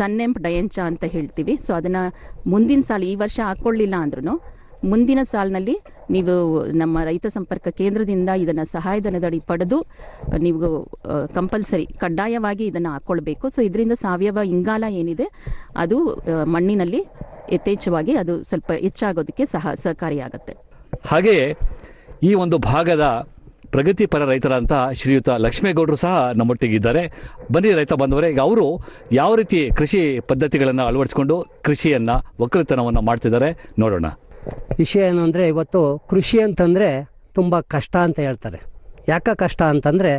ಸನ್ನೆಂಪ್ ಡಯಂಚ ಅಂತ ಹೇಳ್ತೀವಿ. ಸೊ ಅದನ್ನು ಮುಂದಿನ ಸಾಲ ಈ ವರ್ಷ ಹಾಕ್ಕೊಳ್ಳಿಲ್ಲ ಅಂದ್ರೂ ಮುಂದಿನ ಸಾಲಿನಲ್ಲಿ ನೀವು, ನಮ್ಮ ರೈತ ಸಂಪರ್ಕ ಕೇಂದ್ರದಿಂದ ಇದನ್ನು ಸಹಾಯಧನದಡಿ ಪಡೆದು ನೀವು ಕಂಪಲ್ಸರಿ ಕಡ್ಡಾಯವಾಗಿ ಇದನ್ನು ಹಾಕ್ಕೊಳ್ಬೇಕು ಸೊ ಇದರಿಂದ ಸಾವಯವ ಇಂಗಾಲ ಏನಿದೆ, ಅದು ಮಣ್ಣಿನಲ್ಲಿ ಯಥೇಚ್ಛವಾಗಿ ಅದು ಸ್ವಲ್ಪ ಹೆಚ್ಚಾಗೋದಕ್ಕೆ ಸಹ ಸಹಕಾರಿಯಾಗುತ್ತೆ. ಹಾಗೆಯೇ, ಈ ಒಂದು ಭಾಗದ ಪ್ರಗತಿಪರ ರೈತರಂತ ಶ್ರೀಯುತ ಲಕ್ಷ್ಮೇಗೌಡರು ಸಹ ನಮ್ಮೊಟ್ಟಿಗಿದ್ದಾರೆ. ಬನ್ನಿ ರೈತ ಬಂದವರೇ ಈಗ ಅವರು ಯಾವ ರೀತಿ ಕೃಷಿ ಪದ್ಧತಿಗಳನ್ನು ಅಳವಡಿಸಿಕೊಂಡು ಕೃಷಿಯನ್ನು ಒಕ್ಕಲುತನವನ್ನು ಮಾಡ್ತಿದ್ದಾರೆ ನೋಡೋಣ. ವಿಷಯ ಏನು ಅಂದರೆ ಇವತ್ತು ಕೃಷಿ ಅಂತಂದರೆ ತುಂಬ ಕಷ್ಟ ಅಂತ ಹೇಳ್ತಾರೆ. ಯಾಕೆ ಕಷ್ಟ ಅಂತಂದರೆ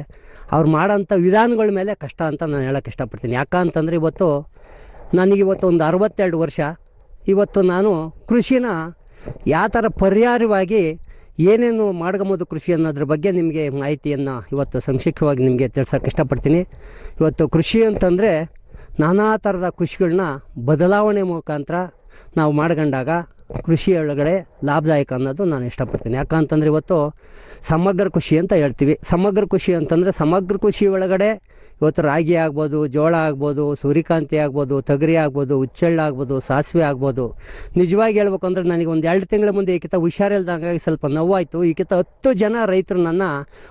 ಅವ್ರು ಮಾಡೋಂಥ ವಿಧಾನಗಳ ಮೇಲೆ ಕಷ್ಟ ಅಂತ ನಾನು ಹೇಳೋಕ್ಕೆ ಇಷ್ಟಪಡ್ತೀನಿ. ಯಾಕೆ ಅಂತಂದರೆ ಇವತ್ತು ನನಗಿವತ್ತು ಒಂದು ಅರವತ್ತೆರಡು ವರ್ಷ. ಇವತ್ತು ನಾನು ಕೃಷಿನ ಯಾವ ಥರ ಪರ್ಯಾಯವಾಗಿ ಏನೇನು ಮಾಡ್ಕೊಂಬೋದು ಕೃಷಿ ಅನ್ನೋದ್ರ ಬಗ್ಗೆ ನಿಮಗೆ ಮಾಹಿತಿಯನ್ನು ಇವತ್ತು ಸಂಕ್ಷಿಪ್ತವಾಗಿ ನಿಮಗೆ ತಿಳ್ಸೋಕ್ಕೆ ಇಷ್ಟಪಡ್ತೀನಿ. ಇವತ್ತು ಕೃಷಿ ಅಂತಂದರೆ ನಾನಾ ಥರದ ಕೃಷಿಗಳನ್ನ ಬದಲಾವಣೆ ಮುಖಾಂತರ ನಾವು ಮಾಡ್ಕೊಂಡಾಗ ಕೃಷಿ ಒಳಗಡೆ ಲಾಭದಾಯಕ ಅನ್ನೋದು ನಾನು ಇಷ್ಟಪಡ್ತೀನಿ. ಯಾಕಂತಂದರೆ ಇವತ್ತು ಸಮಗ್ರ ಕೃಷಿ ಅಂತ ಹೇಳ್ತೀವಿ. ಸಮಗ್ರ ಕೃಷಿ ಅಂತಂದರೆ ಸಮಗ್ರ ಕೃಷಿ ಒಳಗಡೆ ಇವತ್ತು ರಾಗಿ ಆಗ್ಬೋದು, ಜೋಳ ಆಗ್ಬೋದು, ಸೂರ್ಯಕಾಂತಿ ಆಗ್ಬೋದು, ತೊಗರಿ ಆಗ್ಬೋದು, ಹುಚ್ಚೆಳ್ಳು ಆಗ್ಬೋದು, ಸಾಸಿವೆ ಆಗ್ಬೋದು. ನಿಜವಾಗಿ ಹೇಳ್ಬೇಕಂದ್ರೆ ನನಗೆ ಒಂದು ಎರಡು ತಿಂಗಳ ಮುಂದೆ ಈಕಿತ ಹುಷಾರಿಲ್ದಂಗಾಗಿ ಸ್ವಲ್ಪ ನೋವಾಯಿತು. ಈಕಿತ ಹತ್ತು ಜನ ರೈತರು ನನ್ನ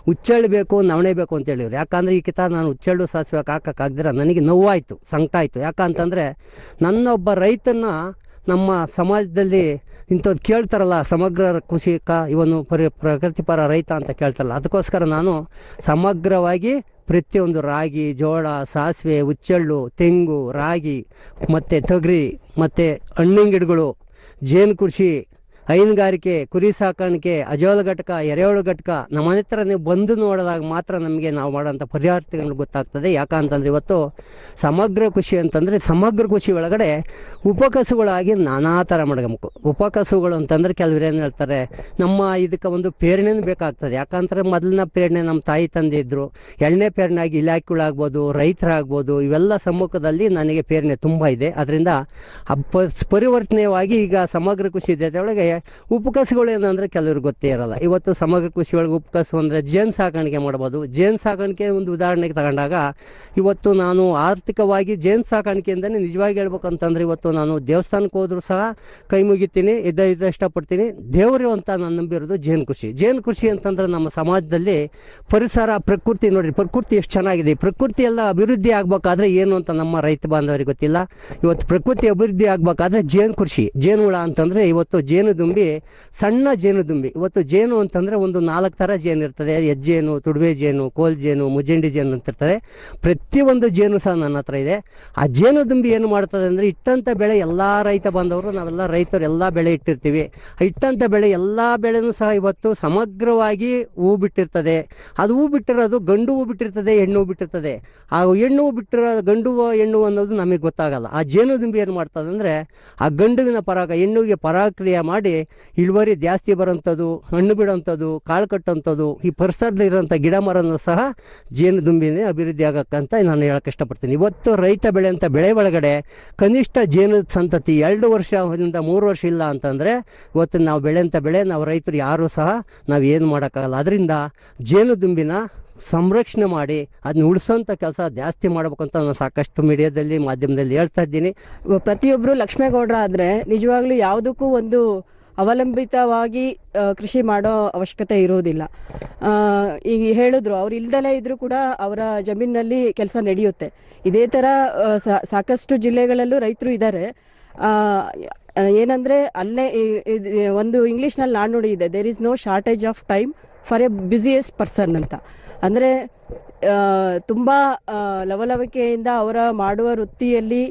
ಹುಚ್ಚೆಳ್ಳು ಬೇಕು, ನವಣೆ ಬೇಕು ಅಂತ ಹೇಳಿದ್ರು. ಯಾಕಂದರೆ ಈಕಿತ ನಾನು ಹುಚ್ಚೆಳ್ಳು, ಸಾಸಿವೆ ಹಾಕೋಕ್ಕಾಗ್ದಿರ ನನಗೆ ನೋವಾಯಿತು, ಸಂಕಟ ಆಯಿತು. ಯಾಕಂತಂದರೆ ನನ್ನೊಬ್ಬ ರೈತನ ನಮ್ಮ ಸಮಾಜದಲ್ಲಿ ಇಂಥದ್ದು ಕೇಳ್ತಾರಲ್ಲ, ಸಮಗ್ರ ಕೃಷಿಕ ಇವನು ಪರಿ ಪ್ರಗತಿಪರ ರೈತ ಅಂತ ಕೇಳ್ತಾರಲ್ಲ, ಅದಕ್ಕೋಸ್ಕರ ನಾನು ಸಮಗ್ರವಾಗಿ ಪ್ರತಿಯೊಂದು ರಾಗಿ, ಜೋಳ, ಸಾಸಿವೆ ಉಚ್ಚೆಳ್ಳು ತೆಂಗು, ರಾಗಿ, ಮತ್ತು ತೊಗರಿ, ಮತ್ತು ಹಣ್ಣಿನ ಗಿಡಗಳು, ಜೇನು ಕೃಷಿ ಹೈನುಗಾರಿಕೆ, ಕುರಿ ಸಾಕಾಣಿಕೆ, ಅಜೋಲ ಘಟಕ, ಎರೆಹುಳು ಘಟಕ ನಮ್ಮ ಹತ್ರ ನೀವು ಬಂದು ನೋಡಿದಾಗ ಮಾತ್ರ ನಮಗೆ ನಾವು ಮಾಡೋಂಥ ಪರಿಹಾರಗಳು ಗೊತ್ತಾಗ್ತದೆ. ಯಾಕಂತಂದ್ರೆ ಇವತ್ತು ಸಮಗ್ರ ಕೃಷಿ ಅಂತಂದರೆ ಸಮಗ್ರ ಕೃಷಿ ಒಳಗಡೆ ಉಪಕಸುಗಳಾಗಿ ನಾನಾ ಥರ ಮಾಡ್ಕೊಬೇಕು ಉಪಕಸುಗಳು ಅಂತಂದರೆ ಕೆಲವರು ಏನು ಹೇಳ್ತಾರೆ, ನಮ್ಮ ಇದಕ್ಕೆ ಒಂದು ಪ್ರೇರಣೆನೂ ಬೇಕಾಗ್ತದೆ. ಯಾಕಂತಂದ್ರೆ ಮೊದಲಿನ ಪ್ರೇರಣೆ ನಮ್ಮ ತಾಯಿ ತಂದೆ ಇದ್ದರು ಎಣ್ಣೆ ಪ್ರೇರಣೆ ಆಗಿ ಇಲಾಖೆಗಳಾಗ್ಬೋದು ರೈತರಾಗ್ಬೋದು, ಇವೆಲ್ಲ ಸಮ್ಮುಖದಲ್ಲಿ ನನಗೆ ಪ್ರೇರಣೆ ತುಂಬ ಇದೆ. ಅದರಿಂದ ಪರಿವರ್ತನೆಯವಾಗಿ ಈಗ ಸಮಗ್ರ ಕೃಷಿ ಜೊತೆಯೊಳಗೆ ಉಪಕಸಗಳು ಏನಂದ್ರೆ ಕೆಲವ್ರಿಗೆ ಗೊತ್ತೇ ಇರಲ್ಲ. ಇವತ್ತು ಸಮಗ್ರ ಕೃಷಿ ಒಳಗೆ ಉಪಕಸು ಅಂದ್ರೆ ಜೇನು ಸಾಕಾಣಿಕೆ ಮಾಡ್ಬೋದು. ಜೇನು ಸಾಕಾಣಿಕೆ ಒಂದು ಉದಾಹರಣೆಗೆ ತಗೊಂಡಾಗ, ಇವತ್ತು ನಾನು ಆರ್ಥಿಕವಾಗಿ ಜೇನು ಸಾಕಾಣಿಕೆಯಿಂದಲೇ ನಿಜವಾಗಿ ಹೇಳ್ಬೇಕಂತಂದ್ರೆ ಇವತ್ತು ನಾನು ದೇವಸ್ಥಾನಕ್ಕೆ ಹೋದರೂ ಸಹ ಕೈ ಮುಗಿತೀನಿ, ಇದ್ದ ಇದ್ದ ಇಷ್ಟಪಡ್ತೀನಿ. ದೇವರು ಅಂತ ನಾನು ನಂಬಿರೋದು ಜೇನು ಕೃಷಿ. ಜೇನು ಕೃಷಿ ಅಂತಂದ್ರೆ ನಮ್ಮ ಸಮಾಜದಲ್ಲಿ ಪರಿಸರ, ಪ್ರಕೃತಿ ನೋಡಿ, ಪ್ರಕೃತಿ ಎಷ್ಟು ಚೆನ್ನಾಗಿದೆ. ಪ್ರಕೃತಿ ಎಲ್ಲ ಅಭಿವೃದ್ಧಿ ಆಗ್ಬೇಕಾದ್ರೆ ಏನು ಅಂತ ನಮ್ಮ ರೈತ ಬಾಂಧವರಿಗೆ ಗೊತ್ತಿಲ್ಲ. ಇವತ್ತು ಪ್ರಕೃತಿ ಅಭಿವೃದ್ಧಿ ಆಗ್ಬೇಕಾದ್ರೆ ಜೇನು ಕೃಷಿ. ಜೇನುಹುಳ ಅಂತಂದ್ರೆ ಇವತ್ತು ಜೇನುದುಂಬಿ ಸಣ್ಣ ಜೇನುದುಂಬಿ. ಇವತ್ತು ಜೇನು ಅಂತಂದ್ರೆ ಒಂದು ನಾಲ್ಕು ಥರ ಜೇನು ಇರ್ತದೆ. ಹೆಜ್ಜೇನು ತುಡುವೆ ಜೇನು, ಕೋಲ್ ಜೇನು, ಮುಜಂಡಿ ಜೇನು ಅಂತ ಇರ್ತದೆ. ಪ್ರತಿಯೊಂದು ಜೇನು ಸಹ ನನ್ನ ಹತ್ರ ಇದೆ. ಆ ಜೇನುದುಂಬಿ ಏನು ಮಾಡ್ತದೆ ಅಂದರೆ ಇಟ್ಟಂಥ ಬೆಳೆ ಎಲ್ಲ ರೈತ ಬಂದವರು, ನಾವೆಲ್ಲ ರೈತರು ಎಲ್ಲ ಬೆಳೆ ಇಟ್ಟಿರ್ತೀವಿ. ಇಟ್ಟಂಥ ಬೆಳೆ ಎಲ್ಲ ಬೆಳೆನೂ ಸಹ ಇವತ್ತು ಸಮಗ್ರವಾಗಿ ಹೂ ಬಿಟ್ಟಿರ್ತದೆ. ಅದು ಹೂ ಬಿಟ್ಟಿರೋದು ಗಂಡು ಹೂ ಬಿಟ್ಟಿರ್ತದೆ, ಹೆಣ್ಣು ಹೂ ಬಿಟ್ಟಿರ್ತದೆ. ಆ ಹೆಣ್ಣು ಹೂ ಬಿಟ್ಟಿರೋ ಗಂಡು ಹೆಣ್ಣು ಅನ್ನೋದು ನಮಗೆ ಗೊತ್ತಾಗಲ್ಲ. ಆ ಜೇನುದುಂಬಿ ಏನು ಮಾಡ್ತದೆ ಅಂದರೆ ಆ ಗಂಡುವಿನ ಪರಾಗ ಹೆಣ್ಣುಗೆ ಪರಾಕ್ರಿಯೆ ಮಾಡಿ ಇಳುವರಿ ಜಾಸ್ತಿ ಬರೋಂಥದ್ದು ಹಣ್ಣು ಬಿಡೋಂಥದ್ದು ಕಾಳು ಕಟ್ಟೋಂಥದ್ದು ಈ ಪರಿಸರದಲ್ಲಿ ಇರೋಂಥ ಗಿಡ ಮರನೂ ಸಹ ಜೇನುದುಂಬಿನೇ ಅಭಿವೃದ್ಧಿ ಆಗಕ್ಕಂತ ನಾನು ಹೇಳಕ್ಕೆ ಇಷ್ಟಪಡ್ತೀನಿ. ಇವತ್ತು ರೈತ ಬೆಳೆಯಂಥ ಬೆಳೆ ಒಳಗಡೆ ಕನಿಷ್ಠ ಜೇನು ಸಂತತಿ ಎರಡು ವರ್ಷದಿಂದ ಮೂರು ವರ್ಷ ಇಲ್ಲ ಅಂತಂದರೆ ಇವತ್ತು ನಾವು ಬೆಳೆಯಂಥ ಬೆಳೆ ನಾವು ರೈತರು ಯಾರೂ ಸಹ ನಾವು ಏನು ಮಾಡೋಕ್ಕಾಗಲ್ಲ. ಅದರಿಂದ ಜೇನುದುಂಬಿನ ಸಂರಕ್ಷಣೆ ಮಾಡಿ ಅದನ್ನ ಉಳಿಸೋಂಥ ಕೆಲಸ ಜಾಸ್ತಿ ಮಾಡ್ಬೇಕಂತ ನಾನು ಸಾಕಷ್ಟು ಮೀಡಿಯಾದಲ್ಲಿ, ಮಾಧ್ಯಮದಲ್ಲಿ ಹೇಳ್ತಾ ಇದ್ದೀನಿ. ಪ್ರತಿಯೊಬ್ಬರು ಲಕ್ಷ್ಮೇಗೌಡರ ಆದರೆ ನಿಜವಾಗ್ಲೂ ಯಾವುದಕ್ಕೂ ಒಂದು ಅವಲಂಬಿತವಾಗಿ ಕೃಷಿ ಮಾಡೋ ಅವಶ್ಯಕತೆ ಇರೋದಿಲ್ಲ ಈಗ ಹೇಳಿದ್ರು, ಅವ್ರು ಇಲ್ದಲೇ ಇದ್ರೂ ಕೂಡ ಅವರ ಜಮೀನಿನಲ್ಲಿ ಕೆಲಸ ನಡೆಯುತ್ತೆ. ಇದೇ ಥರ ಸಾಕಷ್ಟು ಜಿಲ್ಲೆಗಳಲ್ಲೂ ರೈತರು ಇದ್ದಾರೆ ಏನಂದರೆ, ಅಲ್ಲೇ ಒಂದು ಇಂಗ್ಲೀಷ್ನಲ್ಲಿ ನಾಣ್ಣುಡಿ ಇದೆ. There is no shortage of time for a busiest person ಅಂತ. ಅಂದರೆ ತುಂಬ ಲವಲವಿಕೆಯಿಂದ ಅವರ ಮಾಡುವ ವೃತ್ತಿಯಲ್ಲಿ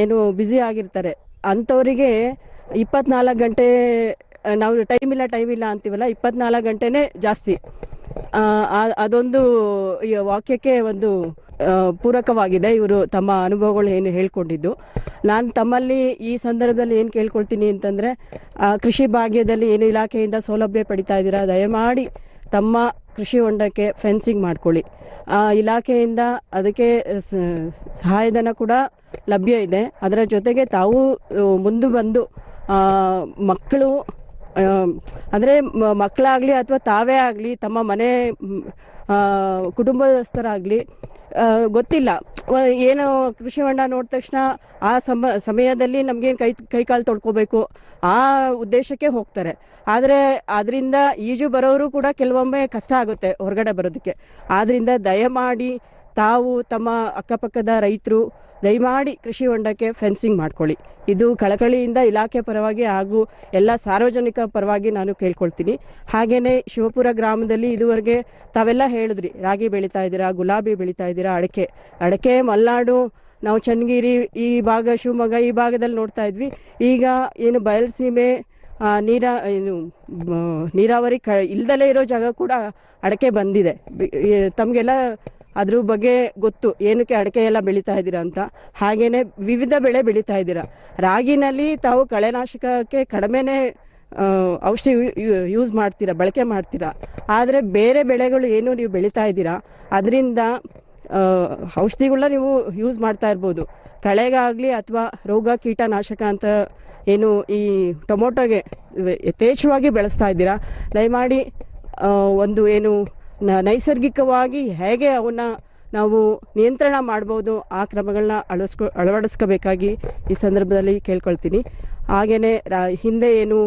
ಏನು ಬ್ಯುಸಿ ಆಗಿರ್ತಾರೆ. ಅಂಥವರಿಗೆ ಇಪ್ಪತ್ನಾಲ್ಕು ಗಂಟೆ ನಾವು ಟೈಮ್ ಇಲ್ಲ ಟೈಮ್ ಇಲ್ಲ ಅಂತೀವಲ್ಲ, ಇಪ್ಪತ್ನಾಲ್ಕು ಗಂಟೆನೇ ಜಾಸ್ತಿ. ಅದೊಂದು ವಾಕ್ಯಕ್ಕೆ ಒಂದು ಪೂರಕವಾಗಿದೆ. ಇವರು ತಮ್ಮ ಅನುಭವಗಳು ಏನು ಹೇಳ್ಕೊಂಡಿದ್ದು. ನಾನು ತಮ್ಮಲ್ಲಿ ಈ ಸಂದರ್ಭದಲ್ಲಿ ಏನು ಕೇಳ್ಕೊಳ್ತೀನಿ ಅಂತಂದರೆ ಕೃಷಿ ಭಾಗ್ಯದಲ್ಲಿ ಏನು ಇಲಾಖೆಯಿಂದ ಸೌಲಭ್ಯ ಪಡಿತಾ ಇದ್ದೀರಾ, ದಯಮಾಡಿ ತಮ್ಮ ಕೃಷಿ ಹೊಂಡಕ್ಕೆ ಫೆನ್ಸಿಂಗ್ ಮಾಡ್ಕೊಳ್ಳಿ. ಆ, ಇಲಾಖೆಯಿಂದ ಅದಕ್ಕೆ ಸಹಾಯಧನ ಕೂಡ ಲಭ್ಯ ಇದೆ. ಅದರ ಜೊತೆಗೆ ತಾವು ಮುಂದೆ ಬಂದು ಮಕ್ಕಳು ಅಂದರೆ ಮಕ್ಕಳಾಗಲಿ ಅಥವಾ ತಾವೇ ಆಗಲಿ, ತಮ್ಮ ಮನೆ ಕುಟುಂಬಸ್ಥರಾಗಲಿ ಗೊತ್ತಿಲ್ಲ. ಏನು ಕೃಷಿ ಹೊಂಡ ನೋಡಿದ ತಕ್ಷಣ ಆ ಸಮ, ಸಮಯದಲ್ಲಿ ನಮಗೇನು ಕೈ, ಕೈಕಾಲು ತೊಳ್ಕೋಬೇಕು, ಆ ಉದ್ದೇಶಕ್ಕೆ ಹೋಗ್ತಾರೆ. ಆದರೆ ಅದರಿಂದ ಈಜು ಬರೋರು ಕೂಡ ಕೆಲವೊಮ್ಮೆ ಕಷ್ಟ ಆಗುತ್ತೆ ಹೊರಗಡೆ ಬರೋದಕ್ಕೆ. ಆದ್ದರಿಂದ ದಯಮಾಡಿ ತಾವು ತಮ್ಮ ಅಕ್ಕಪಕ್ಕದ ರೈತರು ದಯಮಾಡಿ ಕೃಷಿ ಹೊಂಡಕ್ಕೆ ಫೆನ್ಸಿಂಗ್ ಮಾಡ್ಕೊಳ್ಳಿ. ಇದು ಕಳಕಳಿಯಿಂದ ಇಲಾಖೆ ಪರವಾಗಿ ಹಾಗೂ ಎಲ್ಲ ಸಾರ್ವಜನಿಕ ಪರವಾಗಿ ನಾನು ಕೇಳ್ಕೊಳ್ತೀನಿ. ಹಾಗೆಯೇ ಶಿವಪುರ ಗ್ರಾಮದಲ್ಲಿ ಇದುವರೆಗೆ ತಾವೆಲ್ಲ ಹೇಳಿದ್ರಿ, ರಾಗಿ ಬೆಳೀತಾ ಇದ್ದೀರಾ, ಗುಲಾಬಿ ಬೆಳೀತಾ ಇದ್ದೀರಾ, ಅಡಕೆ. ಅಡಕೆ, ಮಲ್ನಾಡು, ನಾವು ಚನ್ನಗಿರಿ, ಈ ಭಾಗ, ಶಿವಮೊಗ್ಗ, ಈ ಭಾಗದಲ್ಲಿ ನೋಡ್ತಾ ಇದ್ವಿ. ಈಗ ಏನು ಬಯಲುಸೀಮೆ ನೀರಾ, ಏನು ನೀರಾವರಿ ಕ, ಇಲ್ದಲೇ ಇರೋ ಜಾಗ ಕೂಡ ಅಡಕೆ ಬಂದಿದೆ. ತಮಗೆಲ್ಲ ಅದ್ರ ಬಗ್ಗೆ ಗೊತ್ತು. ಏನಕ್ಕೆ ಅಡಕೆ ಎಲ್ಲ ಬೆಳೀತಾ ಇದ್ದೀರಾ ಅಂತ. ಹಾಗೇನೆ ವಿವಿಧ ಬೆಳೆ ಬೆಳೀತಾ ಇದ್ದೀರಾ. ರಾಗಿನಲ್ಲಿ ತಾವು ಕಳೆನಾಶಕಕ್ಕೆ ಕಡಿಮೆನೇ ಔಷಧಿ ಯೂಸ್ ಮಾಡ್ತೀರಾ, ಬಳಕೆ ಮಾಡ್ತೀರಾ. ಆದರೆ ಬೇರೆ ಬೆಳೆಗಳು ಏನು ನೀವು ಬೆಳೀತಾ ಇದ್ದೀರಾ, ಅದರಿಂದ ಔಷಧಿಗಳನ್ನ ನೀವು ಯೂಸ್ ಮಾಡ್ತಾ ಇರ್ಬೋದು. ಕಳೆಗಾಗಲಿ ಅಥವಾ ರೋಗ, ಕೀಟನಾಶಕ ಅಂತ ಏನು ಈ ಟೊಮೊಟೊಗೆ ಯಥೇಚ್ಛವಾಗಿ ಬೆಳೆಸ್ತಾ ಇದ್ದೀರಾ. ದಯಮಾಡಿ ಒಂದು ಏನು ನೈಸರ್ಗಿಕವಾಗಿ ಹೇಗೆ ಅವನ್ನ ನಾವು ನಿಯಂತ್ರಣ ಮಾಡ್ಬೋದು, ಆ ಕ್ರಮಗಳನ್ನ ಅಳವಡಿಸ್ಕೊ ಅಳವಡಿಸ್ಕೋಬೇಕಾಗಿ ಈ ಸಂದರ್ಭದಲ್ಲಿ ಕೇಳ್ಕೊಳ್ತೀನಿ. ಹಾಗೆಯೇ ರಾ ಹಿಂದೆ ಏನು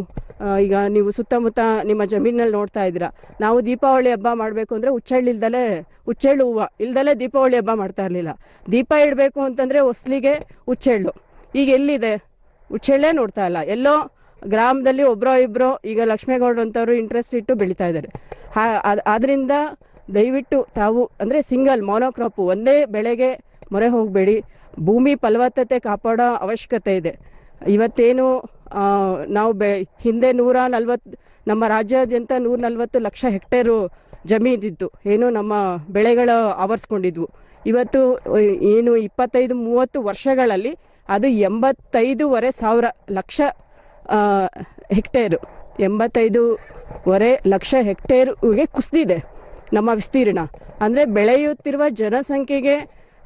ಈಗ ನೀವು ಸುತ್ತಮುತ್ತ ನಿಮ್ಮ ಜಮೀನಲ್ಲಿ ನೋಡ್ತಾ ಇದ್ದೀರಾ. ನಾವು ದೀಪಾವಳಿ ಹಬ್ಬ ಮಾಡಬೇಕು ಅಂದರೆ ಹುಚ್ಚಳ್ಳಿ ಇಲ್ದಲೇ ಹುಚ್ಚೆಳ್ಳು ಹೂವು, ಇಲ್ದಲೇ ದೀಪಾವಳಿ ಹಬ್ಬ ಮಾಡ್ತಾ ಇರಲಿಲ್ಲ. ದೀಪ ಇಡಬೇಕು ಅಂತಂದರೆ ಹೊಸ್ಲಿಗೆ ಹುಚ್ಚೆಳ್ಳು ಈಗ ಎಲ್ಲಿದೆ? ಹುಚ್ಚೆಳ್ಳೇ ನೋಡ್ತಾ ಇಲ್ಲ. ಎಲ್ಲೋ ಗ್ರಾಮದಲ್ಲಿ ಒಬ್ಬರೋ ಇಬ್ಬರೋ ಈಗ ಲಕ್ಷ್ಮೇಗೌಡರು ಅಂತವರು ಇಂಟ್ರೆಸ್ಟ್ ಇಟ್ಟು ಬೆಳೀತಾ ಇದ್ದಾರೆ. ಆದ್ದರಿಂದ ದಯವಿಟ್ಟು ತಾವು, ಅಂದರೆ ಸಿಂಗಲ್ ಮೊನೋಕ್ರಾಪು ಒಂದೇ ಬೆಳೆಗೆ ಮೊರೆ ಹೋಗಬೇಡಿ. ಭೂಮಿ ಫಲವತ್ತತೆ ಕಾಪಾಡೋ ಅವಶ್ಯಕತೆ ಇದೆ. ಇವತ್ತೇನು ನಾವು ಬೆ, ಹಿಂದೆ ನೂರ ನಲ್ವತ್ತು, ನಮ್ಮ ರಾಜ್ಯಾದ್ಯಂತ ನೂರ ನಲ್ವತ್ತು ಲಕ್ಷ ಹೆಕ್ಟೇರು ಜಮೀನಿತ್ತು ಏನು ನಮ್ಮ ಬೆಳೆಗಳ ಆವರಿಸ್ಕೊಂಡಿದ್ವು. ಇವತ್ತು ಏನು ಇಪ್ಪತ್ತೈದು, ಮೂವತ್ತು ವರ್ಷಗಳಲ್ಲಿ ಅದು ಎಂಬತ್ತೈದೂವರೆ ಸಾವಿರ ಲಕ್ಷ ಹೆಕ್ಟೇರು, ಎಂಬತ್ತೈದೂವರೆ ಲಕ್ಷ ಹೆಕ್ಟೇರ್ಗೆ ಕುಸಿದಿದೆ ನಮ್ಮ ವಿಸ್ತೀರ್ಣ. ಅಂದರೆ ಬೆಳೆಯುತ್ತಿರುವ ಜನಸಂಖ್ಯೆಗೆ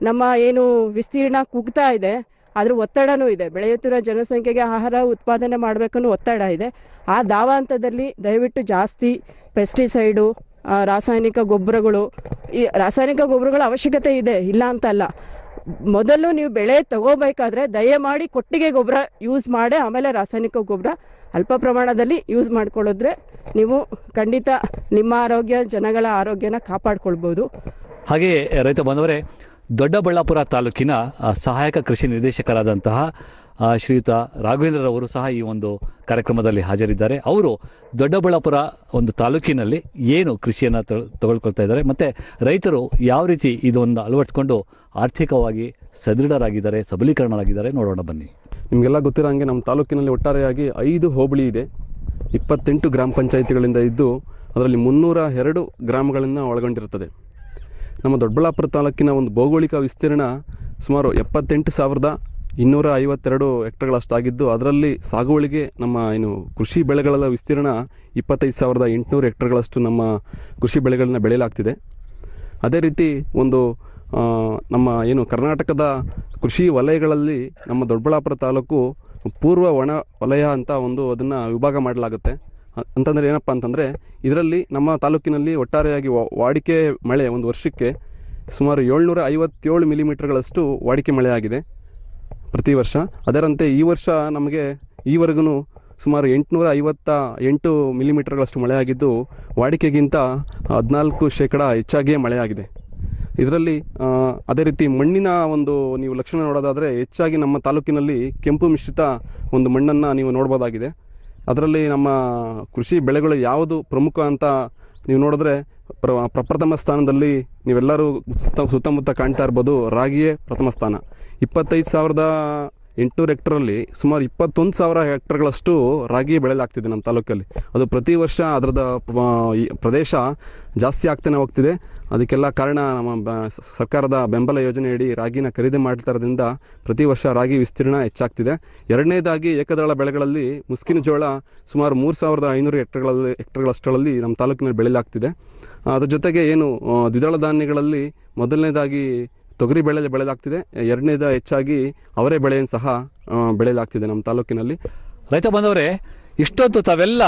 ನಮ್ಮ ಏನು ವಿಸ್ತೀರ್ಣ ಕುಗ್ತಾ ಇದೆ ಅದ್ರ ಒತ್ತಡನೂ ಇದೆ. ಬೆಳೆಯುತ್ತಿರುವ ಜನಸಂಖ್ಯೆಗೆ ಆಹಾರ ಉತ್ಪಾದನೆ ಮಾಡಬೇಕನ್ನೋ ಒತ್ತಡ ಇದೆ. ಆ ದಾವಾಂತದಲ್ಲಿ ದಯವಿಟ್ಟು ಜಾಸ್ತಿ ಪೆಸ್ಟಿಸೈಡು ರಾಸಾಯನಿಕ ಗೊಬ್ಬರಗಳು, ಈ ರಾಸಾಯನಿಕ ಗೊಬ್ಬರಗಳ ಅವಶ್ಯಕತೆ ಇದೆ, ಇಲ್ಲ ಅಂತಲ್ಲ ಮೊದಲು ನೀವು ಬೆಳೆ ತಗೋಬೇಕಾದ್ರೆ ದಯಮಾಡಿ ಕೊಟ್ಟಿಗೆ ಗೊಬ್ಬರ ಯೂಸ್ ಮಾಡಿ, ಆಮೇಲೆ ರಾಸಾಯನಿಕ ಗೊಬ್ಬರ ಅಲ್ಪ ಪ್ರಮಾಣದಲ್ಲಿ ಯೂಸ್ ಮಾಡ್ಕೊಳ್ಳೋದ್ರೆ ನೀವು ಖಂಡಿತ ನಿಮ್ಮ ಆರೋಗ್ಯ, ಜನಗಳ ಆರೋಗ್ಯನ ಕಾಪಾಡ್ಕೊಳ್ಬೋದು. ಹಾಗೆಯೇ ರೈತ ಬಂದವರೇ ದೊಡ್ಡಬಳ್ಳಾಪುರ ತಾಲೂಕಿನ ಸಹಾಯಕ ಕೃಷಿ ನಿರ್ದೇಶಕರಾದಂತಹ ಶ್ರೀಯುತ ರಾಘವೇಂದ್ರರವರು ಸಹ ಈ ಒಂದು ಕಾರ್ಯಕ್ರಮದಲ್ಲಿ ಹಾಜರಿದ್ದಾರೆ. ಅವರು ದೊಡ್ಡಬಳ್ಳಾಪುರ ಒಂದು ತಾಲೂಕಿನಲ್ಲಿ ಏನು ಕೃಷಿಯನ್ನು ತಗೊಳ್ಕೊಳ್ತಾ ಇದ್ದಾರೆ. ಮತ್ತು ರೈತರು ಯಾವ ರೀತಿ ಇದೊಂದು ಅಳವಡಿಸ್ಕೊಂಡು ಆರ್ಥಿಕವಾಗಿ ಸದೃಢರಾಗಿದ್ದಾರೆ, ಸಬಲೀಕರಣರಾಗಿದ್ದಾರೆ ನೋಡೋಣ ಬನ್ನಿ. ನಿಮಗೆಲ್ಲ ಗೊತ್ತಿರೋ ಹಾಗೆ ನಮ್ಮ ತಾಲೂಕಿನಲ್ಲಿ ಒಟ್ಟಾರೆಯಾಗಿ ಐದು ಹೋಬಳಿ ಇದೆ. ಇಪ್ಪತ್ತೆಂಟು ಗ್ರಾಮ ಪಂಚಾಯಿತಿಗಳಿಂದ ಇದ್ದು ಅದರಲ್ಲಿ ಮುನ್ನೂರ ಎರಡು ಗ್ರಾಮಗಳನ್ನು ಒಳಗೊಂಡಿರುತ್ತದೆ. ನಮ್ಮ ದೊಡ್ಡಬಳ್ಳಾಪುರ ತಾಲೂಕಿನ ಒಂದು ಭೌಗೋಳಿಕ ವಿಸ್ತೀರ್ಣ ಸುಮಾರು ಎಪ್ಪತ್ತೆಂಟು ಸಾವಿರದ ಇನ್ನೂರ ಐವತ್ತೆರಡು ಹೆಕ್ಟರ್ಗಳಷ್ಟಾಗಿದ್ದು ಅದರಲ್ಲಿ ಸಾಗುವಳಿಗೆ ನಮ್ಮ ಏನು ಕೃಷಿ ಬೆಳೆಗಳ ವಿಸ್ತೀರ್ಣ ಇಪ್ಪತ್ತೈದು ಸಾವಿರದ ಎಂಟುನೂರು ಹೆಕ್ಟರ್ಗಳಷ್ಟು ನಮ್ಮ ಕೃಷಿ ಬೆಳೆಗಳನ್ನ ಬೆಳೆಯಲಾಗ್ತಿದೆ. ಅದೇ ರೀತಿ ಒಂದು ನಮ್ಮ ಏನು ಕರ್ನಾಟಕದ ಕೃಷಿ ವಲಯಗಳಲ್ಲಿ ನಮ್ಮ ದೊಡ್ಡಬಳ್ಳಾಪುರ ತಾಲೂಕು ಪೂರ್ವ ಒಣ ವಲಯ ಅಂತ ಒಂದು ಅದನ್ನು ವಿಭಾಗ ಮಾಡಲಾಗುತ್ತೆ. ಅಂತಂದರೆ ಏನಪ್ಪ ಅಂತಂದರೆ ಇದರಲ್ಲಿ ನಮ್ಮ ತಾಲೂಕಿನಲ್ಲಿ ಒಟ್ಟಾರೆಯಾಗಿ ವಾಡಿಕೆ ಮಳೆ ಒಂದು ವರ್ಷಕ್ಕೆ ಸುಮಾರು ಏಳ್ನೂರ ಐವತ್ತೇಳು ಮಿಲಿಮೀಟರ್ಗಳಷ್ಟು ವಾಡಿಕೆ ಮಳೆಯಾಗಿದೆ. ಪ್ರತಿ ವರ್ಷ. ಅದರಂತೆ ಈ ವರ್ಷ ನಮಗೆ ಈವರೆಗೂ ಸುಮಾರು ಎಂಟುನೂರ ಐವತ್ತ ಎಂಟು ಮಿಲಿಮೀಟರ್ಗಳಷ್ಟು ಮಳೆಯಾಗಿದ್ದು, ವಾಡಿಕೆಗಿಂತ ಹದಿನಾಲ್ಕು ಶೇಕಡ ಹೆಚ್ಚಾಗಿಯೇ ಮಳೆಯಾಗಿದೆ. ಇದರಲ್ಲಿ ಅದೇ ರೀತಿ ಮಣ್ಣಿನ ಒಂದು ನೀವು ಲಕ್ಷಣ ನೋಡೋದಾದರೆ ಹೆಚ್ಚಾಗಿ ನಮ್ಮ ತಾಲೂಕಿನಲ್ಲಿ ಕೆಂಪು ಮಿಶ್ರಿತ ಒಂದು ಮಣ್ಣನ್ನು ನೀವು ನೋಡ್ಬೋದಾಗಿದೆ. ಅದರಲ್ಲಿ ನಮ್ಮ ಕೃಷಿ ಬೆಳೆಗಳು ಯಾವುದು ಪ್ರಮುಖ ಅಂತ ನೀವು ನೋಡಿದ್ರೆ ಪ್ರ, ಪ್ರಪ್ರಥಮ ಸ್ಥಾನದಲ್ಲಿ ನೀವೆಲ್ಲರೂ ಸುತ್ತ, ಸುತ್ತಮುತ್ತ ಕಾಣ್ತಾ ಇರ್ಬೋದು ರಾಗಿಯೇ ಪ್ರಥಮ ಸ್ಥಾನ. ಇಪ್ಪತ್ತೈದು ಸಾವಿರದ ಎಂಟುನೂರು ಹೆಕ್ಟರಲ್ಲಿ ಸುಮಾರು ಇಪ್ಪತ್ತೊಂದು ಸಾವಿರ ಹೆಕ್ಟರ್ಗಳಷ್ಟು ರಾಗಿ ಬೆಳೆಯಲಾಗ್ತಿದೆ ನಮ್ಮ ತಾಲೂಕಲ್ಲಿ. ಅದು ಪ್ರತಿ ವರ್ಷ ಅದರದ ಪ್ರದೇಶ ಜಾಸ್ತಿ ಆಗ್ತಾನೆ ಹೋಗ್ತಿದೆ. ಅದಕ್ಕೆಲ್ಲ ಕಾರಣ ನಮ್ಮ ಸರ್ಕಾರದ ಬೆಂಬಲ ಯೋಜನೆಯಡಿ ರಾಗಿನ ಖರೀದಿ ಮಾಡ್ತಾರೋದ್ರಿಂದ ಪ್ರತಿ ವರ್ಷ ರಾಗಿ ವಿಸ್ತೀರ್ಣ ಹೆಚ್ಚಾಗ್ತಿದೆ. ಎರಡನೇದಾಗಿ ಏಕದಳ ಬೆಳೆಗಳಲ್ಲಿ ಮುಸ್ಕಿನ ಜೋಳ ಸುಮಾರು ಮೂರು ಸಾವಿರದ ಐನೂರು ಹೆಕ್ಟರ್ಗಳಲ್ಲಿ, ಹೆಕ್ಟರ್ಗಳಷ್ಟರಲ್ಲಿ ನಮ್ಮ ತಾಲೂಕಿನಲ್ಲಿ ಬೆಳೆಯಲಾಗ್ತಿದೆ. ಅದರ ಜೊತೆಗೆ ಏನು ದ್ವಿದಳ ಧಾನ್ಯಗಳಲ್ಲಿ ಮೊದಲನೇದಾಗಿ ತೊಗರಿ ಬೆಳೆ ಬೆಳೆದಾಗ್ತಿದೆ. ಎರಡನೇದ ಹೆಚ್ಚಾಗಿ ಅವರೇ ಬೆಳೆಯನ್ನು ಸಹ ಬೆಳೆಯಲಾಗ್ತಿದೆ ನಮ್ಮ ತಾಲೂಕಿನಲ್ಲಿ. ರೈತ ಬಂದವರೇ ಇಷ್ಟೊತ್ತು ತಾವೆಲ್ಲ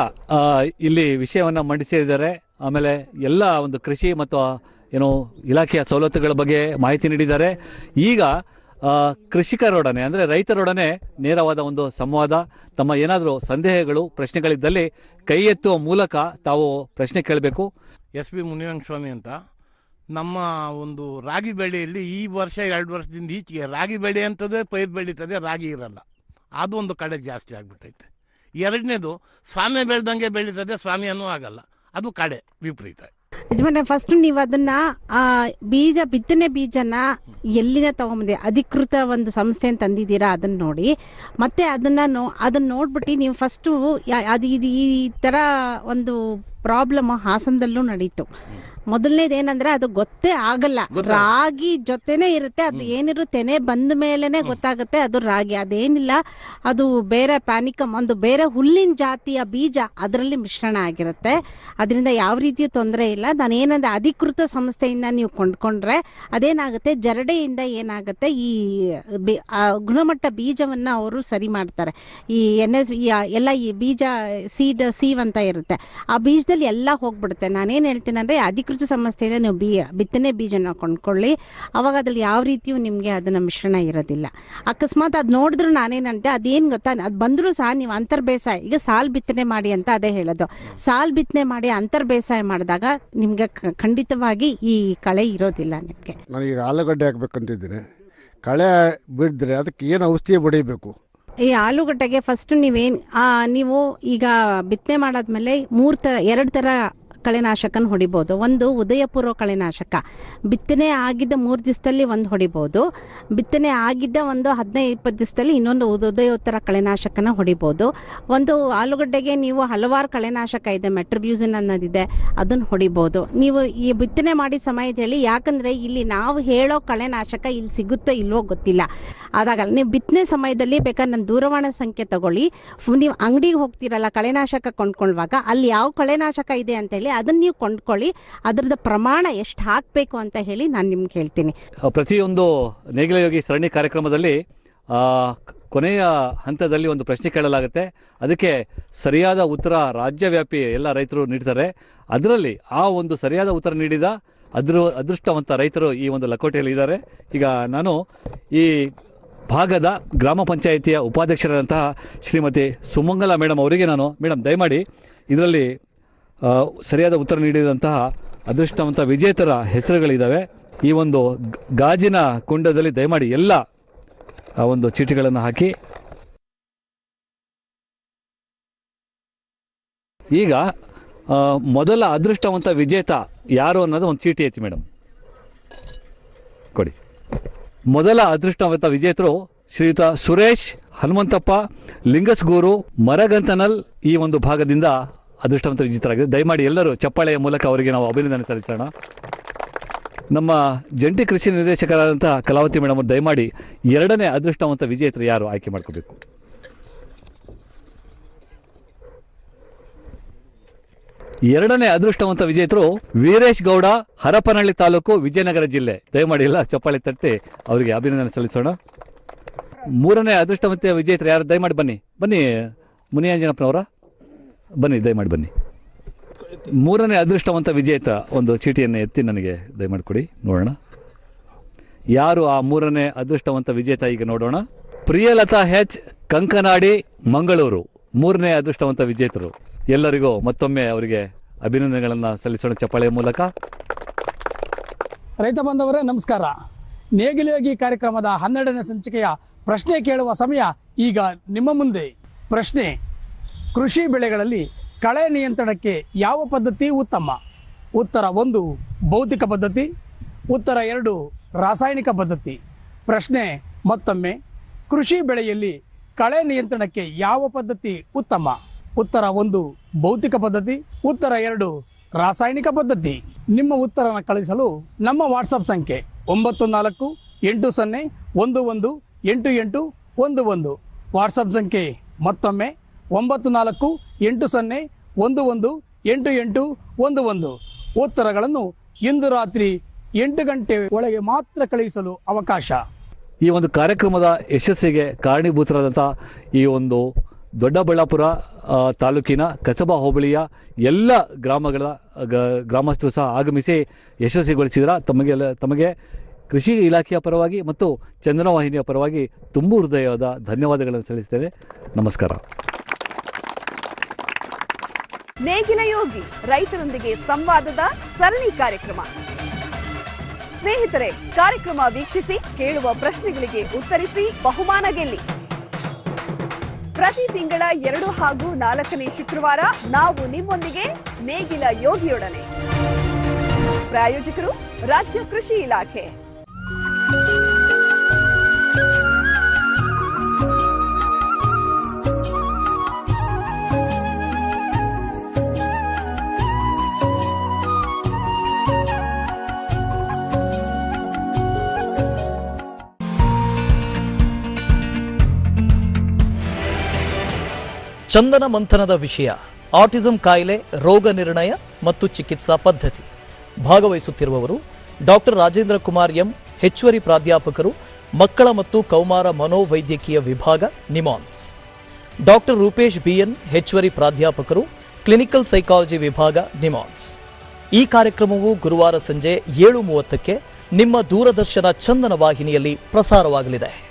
ಇಲ್ಲಿ ವಿಷಯವನ್ನು ಮಂಡಿಸಿದ್ದಾರೆ ಆಮೇಲೆ ಎಲ್ಲ ಒಂದು ಕೃಷಿ ಮತ್ತು ಏನು ಇಲಾಖೆಯ ಸವಲತ್ತುಗಳ ಬಗ್ಗೆ ಮಾಹಿತಿ ನೀಡಿದ್ದಾರೆ ಈಗ ಆ, ಕೃಷಿಕರೊಡನೆ ಅಂದರೆ ರೈತರೊಡನೆ ನೇರವಾದ ಒಂದು ಸಂವಾದ ತಮ್ಮ ಏನಾದರೂ ಸಂದೇಹಗಳು ಪ್ರಶ್ನೆಗಳಿದ್ದಲ್ಲಿ ಕೈ ಎತ್ತುವ ಮೂಲಕ ತಾವು ಪ್ರಶ್ನೆ ಕೇಳಬೇಕು. ಎಸ್ ಬಿ ಮುನಿರಂಗ ಸ್ವಾಮಿ ಅಂತ. ನಮ್ಮ ಒಂದು ರಾಗಿ ಬೆಳೆಯಲ್ಲಿ ಈ ವರ್ಷ ಎರಡು ವರ್ಷದಿಂದ ಈಚೆಗೆ ರಾಗಿ ಬೆಳೆ ಅಂತದೇ ಪೈರು ಬೆಳೀತದೆ, ರಾಗಿ ಇರಲ್ಲ. ಅದು ಒಂದು ಕಡೆ ಜಾಸ್ತಿ ಆಗಿಬಿಟ್ಟೈತೆ. ಎರಡನೇದು, ಸ್ವಾಮಿ ಬೆಳೆದಂಗೆ ಬೆಳೀತದೆ, ಸ್ವಾಮಿಯನ್ನೂ ಆಗಲ್ಲ. ಅದು ಕಡೆ, ವಿಪರೀತ. ಯಜಮಾನ್ರೆ ಫಸ್ಟ್ ನೀವು ಅದನ್ನ ಬೀಜ, ಬಿತ್ತನೆ ಬೀಜನ ಎಲ್ಲಿನ ತಗೊಂಬಂದೆ? ಅಧಿಕೃತ ಒಂದು ಸಂಸ್ಥೆ ತಂದಿದ್ದೀರಾ? ಅದನ್ನ ನೋಡಿ. ಮತ್ತೆ ಅದನ್ನ ಅದನ್ನ ನೋಡ್ಬಿಟ್ಟು ನೀವು ಫಸ್ಟು ಅದು ಇದು ಈ ಥರ ಒಂದು ಪ್ರಾಬ್ಲಮ್ ಹಾಸನದಲ್ಲೂ ನಡೀತು. ಮೊದಲನೇದು ಏನಂದ್ರೆ ಅದು ಗೊತ್ತೇ ಆಗಲ್ಲ. ರಾಗಿ ಜೊತೆನೆ ಇರುತ್ತೆ ಅದು ಏನಿರು ತೆನೆ ಬಂದ ಮೇಲೆನೆ ಗೊತ್ತಾಗುತ್ತೆ ಅದು ರಾಗಿ. ಅದೇನಿಲ್ಲ ಅದು ಬೇರೆ ಪ್ಯಾನಿಕಮ್ ಒಂದು ಬೇರೆ ಹುಲ್ಲಿನ ಜಾತಿಯ ಬೀಜ ಅದರಲ್ಲಿ ಮಿಶ್ರಣ ಆಗಿರುತ್ತೆ. ಅದರಿಂದ ಯಾವ ರೀತಿಯ ತೊಂದರೆ ಇಲ್ಲ. ನಾನು ಏನಂದ್ರೆ ಅಧಿಕೃತ ಸಂಸ್ಥೆಯಿಂದ ನೀವು ಕೊಂಡ್ಕೊಂಡ್ರೆ ಅದೇನಾಗುತ್ತೆ ಜರಡೆಯಿಂದ ಏನಾಗುತ್ತೆ ಈ ಗುಣಮಟ್ಟ ಬೀಜವನ್ನ ಅವರು ಸರಿ ಮಾಡ್ತಾರೆ. ಈ ಎನ್ ಎಸ್ ಎಲ್ಲ ಈ ಬೀಜ ಸೀಡ್ ಸೀವ್ ಅಂತ ಇರುತ್ತೆ. ಆ ಬೀಜದಲ್ಲಿ ಎಲ್ಲ ಹೋಗ್ಬಿಡುತ್ತೆ. ನಾನೇನು ಹೇಳ್ತೀನಿ ಅಂದರೆ, ಅಧಿಕೃತ ಸಂಸ್ಥೆಯಿಂದ ನೀವು ಬೀ, ಬಿತ್ತನೆ ಬೀಜನ ಕೊಂಡ್ಕೊಳ್ಳಿ. ಅವಾಗ ಅದ್ರಲ್ಲಿ ಯಾವ ರೀತಿಯೂ ನಿಮಗೆ ಅದನ್ನ ಮಿಶ್ರಣ ಇರೋದಿಲ್ಲ. ಅಕಸ್ಮಾತ್ ಅದು ನೋಡಿದ್ರು ನಾನೇನಂತೆ ಅದೇನು ಗೊತ್ತಾ, ಅದು ಬಂದರೂ ಸಹ ನೀವು ಅಂತರ್ ಬೇಸಾಯ ಈಗ ಸಾಲ್ ಬಿತ್ತನೆ ಮಾಡಿ ಅಂತ ಅದೇ ಹೇಳೋದು. ಸಾಲ್ ಬಿತ್ತನೆ ಮಾಡಿ ಅಂತರ್ ಬೇಸಾಯ ಮಾಡಿದಾಗ ನಿಮಗೆ ಖಂಡಿತವಾಗಿ ಈ ಕಳೆ ಇರೋದಿಲ್ಲ ನಿಮಗೆ. ನನಗೆ ಆಲೂಗಡ್ಡೆ ಹಾಕ್ಬೇಕಂತಿದ್ದೀನಿ. ಕಳೆ ಬಿಡಿದ್ರೆ ಅದಕ್ಕೆ ಏನು ಔಷಧಿ ಹೊಡಿಬೇಕು? ಈ ಆಲೂಗಡ್ಡೆಗೆ ಫಸ್ಟ್ ನೀವೇನು ನೀವು ಈಗ ಬಿತ್ತನೆ ಮಾಡಾದ್ಮೇಲೆ ಮೂರು ಥರ ಎರಡು ಥರ ಕಳೆನಾಶಕನ ಹೊಡಿಬೋದು. ಒಂದು ಉದಯಪೂರ್ವ ಕಳೆನಾಶಕ. ಬಿತ್ತನೆ ಆಗಿದ್ದ ಮೂರು ದಿವಸದಲ್ಲಿ ಒಂದು ಹೊಡಿಬೋದು. ಬಿತ್ತನೆ ಆಗಿದ್ದ ಒಂದು ಹದಿನೈದು, ಇಪ್ಪತ್ತು ದಿವಸದಲ್ಲಿ ಇನ್ನೊಂದು ಉದ- ಉದಯೋತ್ತರ ಕಳೆನಾಶಕನ ಹೊಡಿಬೋದು. ಒಂದು ಆಲೂಗಡ್ಡೆಗೆ ನೀವು ಹಲವಾರು ಕಳೆನಾಶಕ ಇದೆ, ಮೆಟ್ರಿಬ್ಯೂಸಿನ್ ಅನ್ನೋದಿದೆ, ಅದನ್ನು ಹೊಡಿಬೋದು. ನೀವು ಈ ಬಿತ್ತನೆ ಮಾಡಿದ ಸಮಯದಲ್ಲಿ ಯಾಕಂದರೆ ಇಲ್ಲಿ ನಾವು ಹೇಳೋ ಕಳೆನಾಶಕ ಇಲ್ಲಿ ಸಿಗುತ್ತೋ ಇಲ್ವೋ ಗೊತ್ತಿಲ್ಲ. ಅದಾಗಲ್ಲ ನೀವು ಬಿತ್ತನೆ ಸಮಯದಲ್ಲಿ ಬೇಕಾದ್ರೆ ನನ್ನ ದೂರವಾಣಿ ಸಂಖ್ಯೆ ತಗೊಳ್ಳಿ. ನೀವು ಅಂಗಡಿಗೆ ಹೋಗ್ತೀರಲ್ಲ, ಕಳೆನಾಶಕ ಕೊಂಡ್ಕೊಳ್ಳುವಾಗ, ಅಲ್ಲಿ ಯಾವ ಕಳೆನಾಶಕ ಇದೆ ಅಂತೇಳಿ ಅದನ್ನು ನೀವು ಕೊಂಡ್ಕೊಳ್ಳಿ ಅದರದ ಪ್ರಮಾಣ ಎಷ್ಟು ಹಾಕಬೇಕು ಅಂತ ಹೇಳಿ ನಾನು ನಿಮ್ಗೆ ಹೇಳ್ತೀನಿ. ಪ್ರತಿಯೊಂದು ನೇಗಿಲ ಯೋಗಿ ಸರಣಿ ಕಾರ್ಯಕ್ರಮದಲ್ಲಿ ಕೊನೆಯ ಹಂತದಲ್ಲಿ ಒಂದು ಪ್ರಶ್ನೆ ಕೇಳಲಾಗುತ್ತೆ. ಅದಕ್ಕೆ ಸರಿಯಾದ ಉತ್ತರ ರಾಜ್ಯವ್ಯಾಪಿ ಎಲ್ಲ ರೈತರು ನೀಡ್ತಾರೆ. ಅದರಲ್ಲಿ ಆ ಒಂದು ಸರಿಯಾದ ಉತ್ತರ ನೀಡಿದ ಅದ್ರ, ಅದೃಷ್ಟವಂತ ರೈತರು ಈ ಒಂದು ಲಕೋಟೆಯಲ್ಲಿ ಇದ್ದಾರೆ. ಈಗ ನಾನು ಈ ಭಾಗದ ಗ್ರಾಮ ಪಂಚಾಯಿತಿಯ ಉಪಾಧ್ಯಕ್ಷರಾದಂತಹ ಶ್ರೀಮತಿ ಸುಮಂಗಲ ಮೇಡಮ್ ಅವರಿಗೆ ನಾನು ಮೇಡಮ್ ದಯಮಾಡಿ, ಇದರಲ್ಲಿ ಸರಿಯಾದ ಉತ್ತರ ನೀಡಿದಂತಹ ಅದೃಷ್ಟವಂತ ವಿಜೇತರ ಹೆಸರುಗಳಿದ್ದಾವೆ ಈ ಒಂದು ಗಾಜಿನ ಕುಂಡದಲ್ಲಿ ದಯಮಾಡಿ ಎಲ್ಲ, ಆ, ಒಂದು ಚೀಟಿಗಳನ್ನು ಹಾಕಿ. ಈಗ ಮೊದಲ ಅದೃಷ್ಟವಂತ ವಿಜೇತ ಯಾರು ಅನ್ನೋದು ಒಂದು ಚೀಟಿ ಐತಿ ಮೇಡಮ್ ಕೊಡಿ. ಮೊದಲ ಅದೃಷ್ಟವಂತ ವಿಜೇತರು ಶ್ರೀಯುತ ಸುರೇಶ್ ಹನುಮಂತಪ್ಪ, ಲಿಂಗಸ್ಗೂರು, ಮರಗಂತನಲ್ ಈ ಒಂದು ಭಾಗದಿಂದ ಅದೃಷ್ಟವಂತ ವಿಜೇತರಾಗಿದೆ ದಯಮಾಡಿ ಎಲ್ಲರೂ ಚಪ್ಪಾಳೆಯ ಮೂಲಕ ಅವರಿಗೆ ನಾವು ಅಭಿನಂದನೆ ಸಲ್ಲಿಸೋಣ. ನಮ್ಮ ಜಂಟಿ ಕೃಷಿ ನಿರ್ದೇಶಕರಾದಂಥ ಕಲಾವತಿ ಮೇಡಮ್ ಅವರು, ದಯಮಾಡಿ ಎರಡನೇ ಅದೃಷ್ಟವಂತ ವಿಜೇತರು ಯಾರು ಆಯ್ಕೆ ಮಾಡ್ಕೋಬೇಕು? ಎರಡನೇ ಅದೃಷ್ಟವಂತ ವಿಜೇತರು ವೀರೇಶ್ ಗೌಡ, ಹರಪನಹಳ್ಳಿ ತಾಲೂಕು ವಿಜಯನಗರ ಜಿಲ್ಲೆ. ದಯಮಾಡಿ ಎಲ್ಲ ಚಪ್ಪಾಳೆ ತಟ್ಟಿ ಅವರಿಗೆ ಅಭಿನಂದನೆ ಸಲ್ಲಿಸೋಣ. ಮೂರನೇ ಅದೃಷ್ಟವಂತ ವಿಜೇತರು ಯಾರು? ದಯಮಾಡಿ ಬನ್ನಿ. ಬನ್ನಿ ಮುನಿಯಾಂಜನಪ್ಪನವರ. ಬನ್ನಿ, ದಯಮಾಡಿ ಬನ್ನಿ. ಮೂರನೇ ಅದೃಷ್ಟವಂತ ವಿಜೇತ ಒಂದು ಚೀಟಿಯನ್ನು ಎತ್ತಿ ನನಗೆ ದಯಮಾಡಿ ಕೊಡಿ, ನೋಡೋಣ. ಯಾರು ಆ ಮೂರನೇ ಅದೃಷ್ಟವಂತ ವಿಜೇತ ಈಗ ನೋಡೋಣ? ಪ್ರಿಯಲತಾ ಹೆಚ್, ಕಂಕನಾಡಿ, ಮಂಗಳೂರು. ಮೂರನೇ ಅದೃಷ್ಟವಂತ ವಿಜೇತರು. ಎಲ್ಲರಿಗೂ ಮತ್ತೊಮ್ಮೆ ಅವರಿಗೆ ಅಭಿನಂದನೆಗಳನ್ನು ಸಲ್ಲಿಸೋಣ ಚಪ್ಪಾಳೆಯ ಮೂಲಕ. ರೈತ ಬಾಂಧವರೇ, ನಮಸ್ಕಾರ. ನೇಗಿಲಯೋಗಿ ಕಾರ್ಯಕ್ರಮದ ಹನ್ನೆರಡನೇ ಸಂಚಿಕೆಯ ಪ್ರಶ್ನೆ ಕೇಳುವ ಸಮಯ ಈಗ ನಿಮ್ಮ ಮುಂದೆ. ಪ್ರಶ್ನೆ ಕೃಷಿ ಬೆಳೆಗಳಲ್ಲಿ ಕಳೆ ನಿಯಂತ್ರಣಕ್ಕೆ ಯಾವ ಪದ್ಧತಿ ಉತ್ತಮ? ಉತ್ತರ ಒಂದು, ಭೌತಿಕ ಪದ್ಧತಿ. ಉತ್ತರ ಎರಡು, ರಾಸಾಯನಿಕ ಪದ್ಧತಿ. ಪ್ರಶ್ನೆ ಮತ್ತೊಮ್ಮೆ, ಕೃಷಿ ಬೆಳೆಯಲ್ಲಿ ಕಳೆ ನಿಯಂತ್ರಣಕ್ಕೆ ಯಾವ ಪದ್ಧತಿ ಉತ್ತಮ? ಉತ್ತರ ಒಂದು, ಭೌತಿಕ ಪದ್ಧತಿ. ಉತ್ತರ ಎರಡು, ರಾಸಾಯನಿಕ ಪದ್ಧತಿ. ನಿಮ್ಮ ಉತ್ತರನ ಕಳಿಸಲು ನಮ್ಮ ವಾಟ್ಸಪ್ ಸಂಖ್ಯೆ ಒಂಬತ್ತು ನಾಲ್ಕು, ಎಂಟು ಸೊನ್ನೆ, ಒಂದು ಒಂದು, ಎಂಟು ಎಂಟು, ಒಂದು ಒಂದು. ವಾಟ್ಸಪ್ ಸಂಖ್ಯೆ ಮತ್ತೊಮ್ಮೆ ಒಂಬತ್ತು ನಾಲ್ಕು ಎಂಟು ಸೊನ್ನೆ ಒಂದು ಒಂದು ಎಂಟು ಎಂಟು ಒಂದು ಒಂದು ಉತ್ತರಗಳನ್ನು ಇಂದು ರಾತ್ರಿ ಎಂಟು ಗಂಟೆ ಒಳಗೆ ಮಾತ್ರ ಕಳುಹಿಸಲು ಅವಕಾಶ. ಈ ಒಂದು ಕಾರ್ಯಕ್ರಮದ ಯಶಸ್ಸಿಗೆ ಕಾರಣೀಭೂತರಾದಂಥ ಈ ಒಂದು ದೊಡ್ಡಬಳ್ಳಾಪುರ ತಾಲೂಕಿನ ಕಸಬಾ ಹೋಬಳಿಯ ಎಲ್ಲ ಗ್ರಾಮಗಳ ಗ್ರಾಮಸ್ಥರು ಸಹ ಆಗಮಿಸಿ ಯಶಸ್ವಿಗೊಳಿಸಿದ್ರ. ತಮಗೆ ತಮಗೆ ಕೃಷಿ ಇಲಾಖೆಯ ಪರವಾಗಿ ಮತ್ತು ಚಂದನವಾಹಿನಿಯ ಪರವಾಗಿ ತುಂಬು ಹೃದಯದ ಧನ್ಯವಾದಗಳನ್ನು ಸಲ್ಲಿಸ್ತೇವೆ ನಮಸ್ಕಾರ. ನೇಗಿಲ ಯೋಗಿ, ರೈತರೊಂದಿಗೆ ಸಂವಾದದ ಸರಣಿ ಕಾರ್ಯಕ್ರಮ. ಸ್ನೇಹಿತರೆ, ಕಾರ್ಯಕ್ರಮ ವೀಕ್ಷಿಸಿ, ಕೇಳುವ ಪ್ರಶ್ನೆಗಳಿಗೆ ಉತ್ತರಿಸಿ, ಬಹುಮಾನ ಗೆಲ್ಲಿ. ಪ್ರತಿ ತಿಂಗಳ ಎರಡು ಹಾಗೂ ನಾಲ್ಕನೇ ಶುಕ್ರವಾರ ನಾವು ನಿಮ್ಮೊಂದಿಗೆ ನೇಗಿಲ ಯೋಗಿಯೊಡನೆ. ಪ್ರಾಯೋಜಕರು, ರಾಜ್ಯ ಕೃಷಿ ಇಲಾಖೆ. ಚಂದನ ಮಂಥನದ ವಿಷಯ, ಆಟಿಸಂ ಕಾಯಿಲೆ, ರೋಗ ನಿರ್ಣಯ ಮತ್ತು ಚಿಕಿತ್ಸಾ ಪದ್ಧತಿ. ಭಾಗವಹಿಸುತ್ತಿರುವವರು ಡಾಕ್ಟರ್ ರಾಜೇಂದ್ರ ಕುಮಾರ್ ಎಂ, ಹೆಚ್ಚುವರಿ ಪ್ರಾಧ್ಯಾಪಕರು, ಮಕ್ಕಳ ಮತ್ತು ಕೌಮಾರ ಮನೋವೈದ್ಯಕೀಯ ವಿಭಾಗ, ನಿಮಾನ್ಸ್. ಡಾಕ್ಟರ್ ರೂಪೇಶ್ ಬಿಎನ್ ಹೆಚ್ಚುವರಿ ಪ್ರಾಧ್ಯಾಪಕರು, ಕ್ಲಿನಿಕಲ್ ಸೈಕಾಲಜಿ ವಿಭಾಗ, ನಿಮಾನ್ಸ್. ಈ ಕಾರ್ಯಕ್ರಮವು ಗುರುವಾರ ಸಂಜೆ ಏಳು ಮೂವತ್ತಕ್ಕೆ ನಿಮ್ಮ ದೂರದರ್ಶನ ಚಂದನ ವಾಹಿನಿಯಲ್ಲಿ ಪ್ರಸಾರವಾಗಲಿದೆ.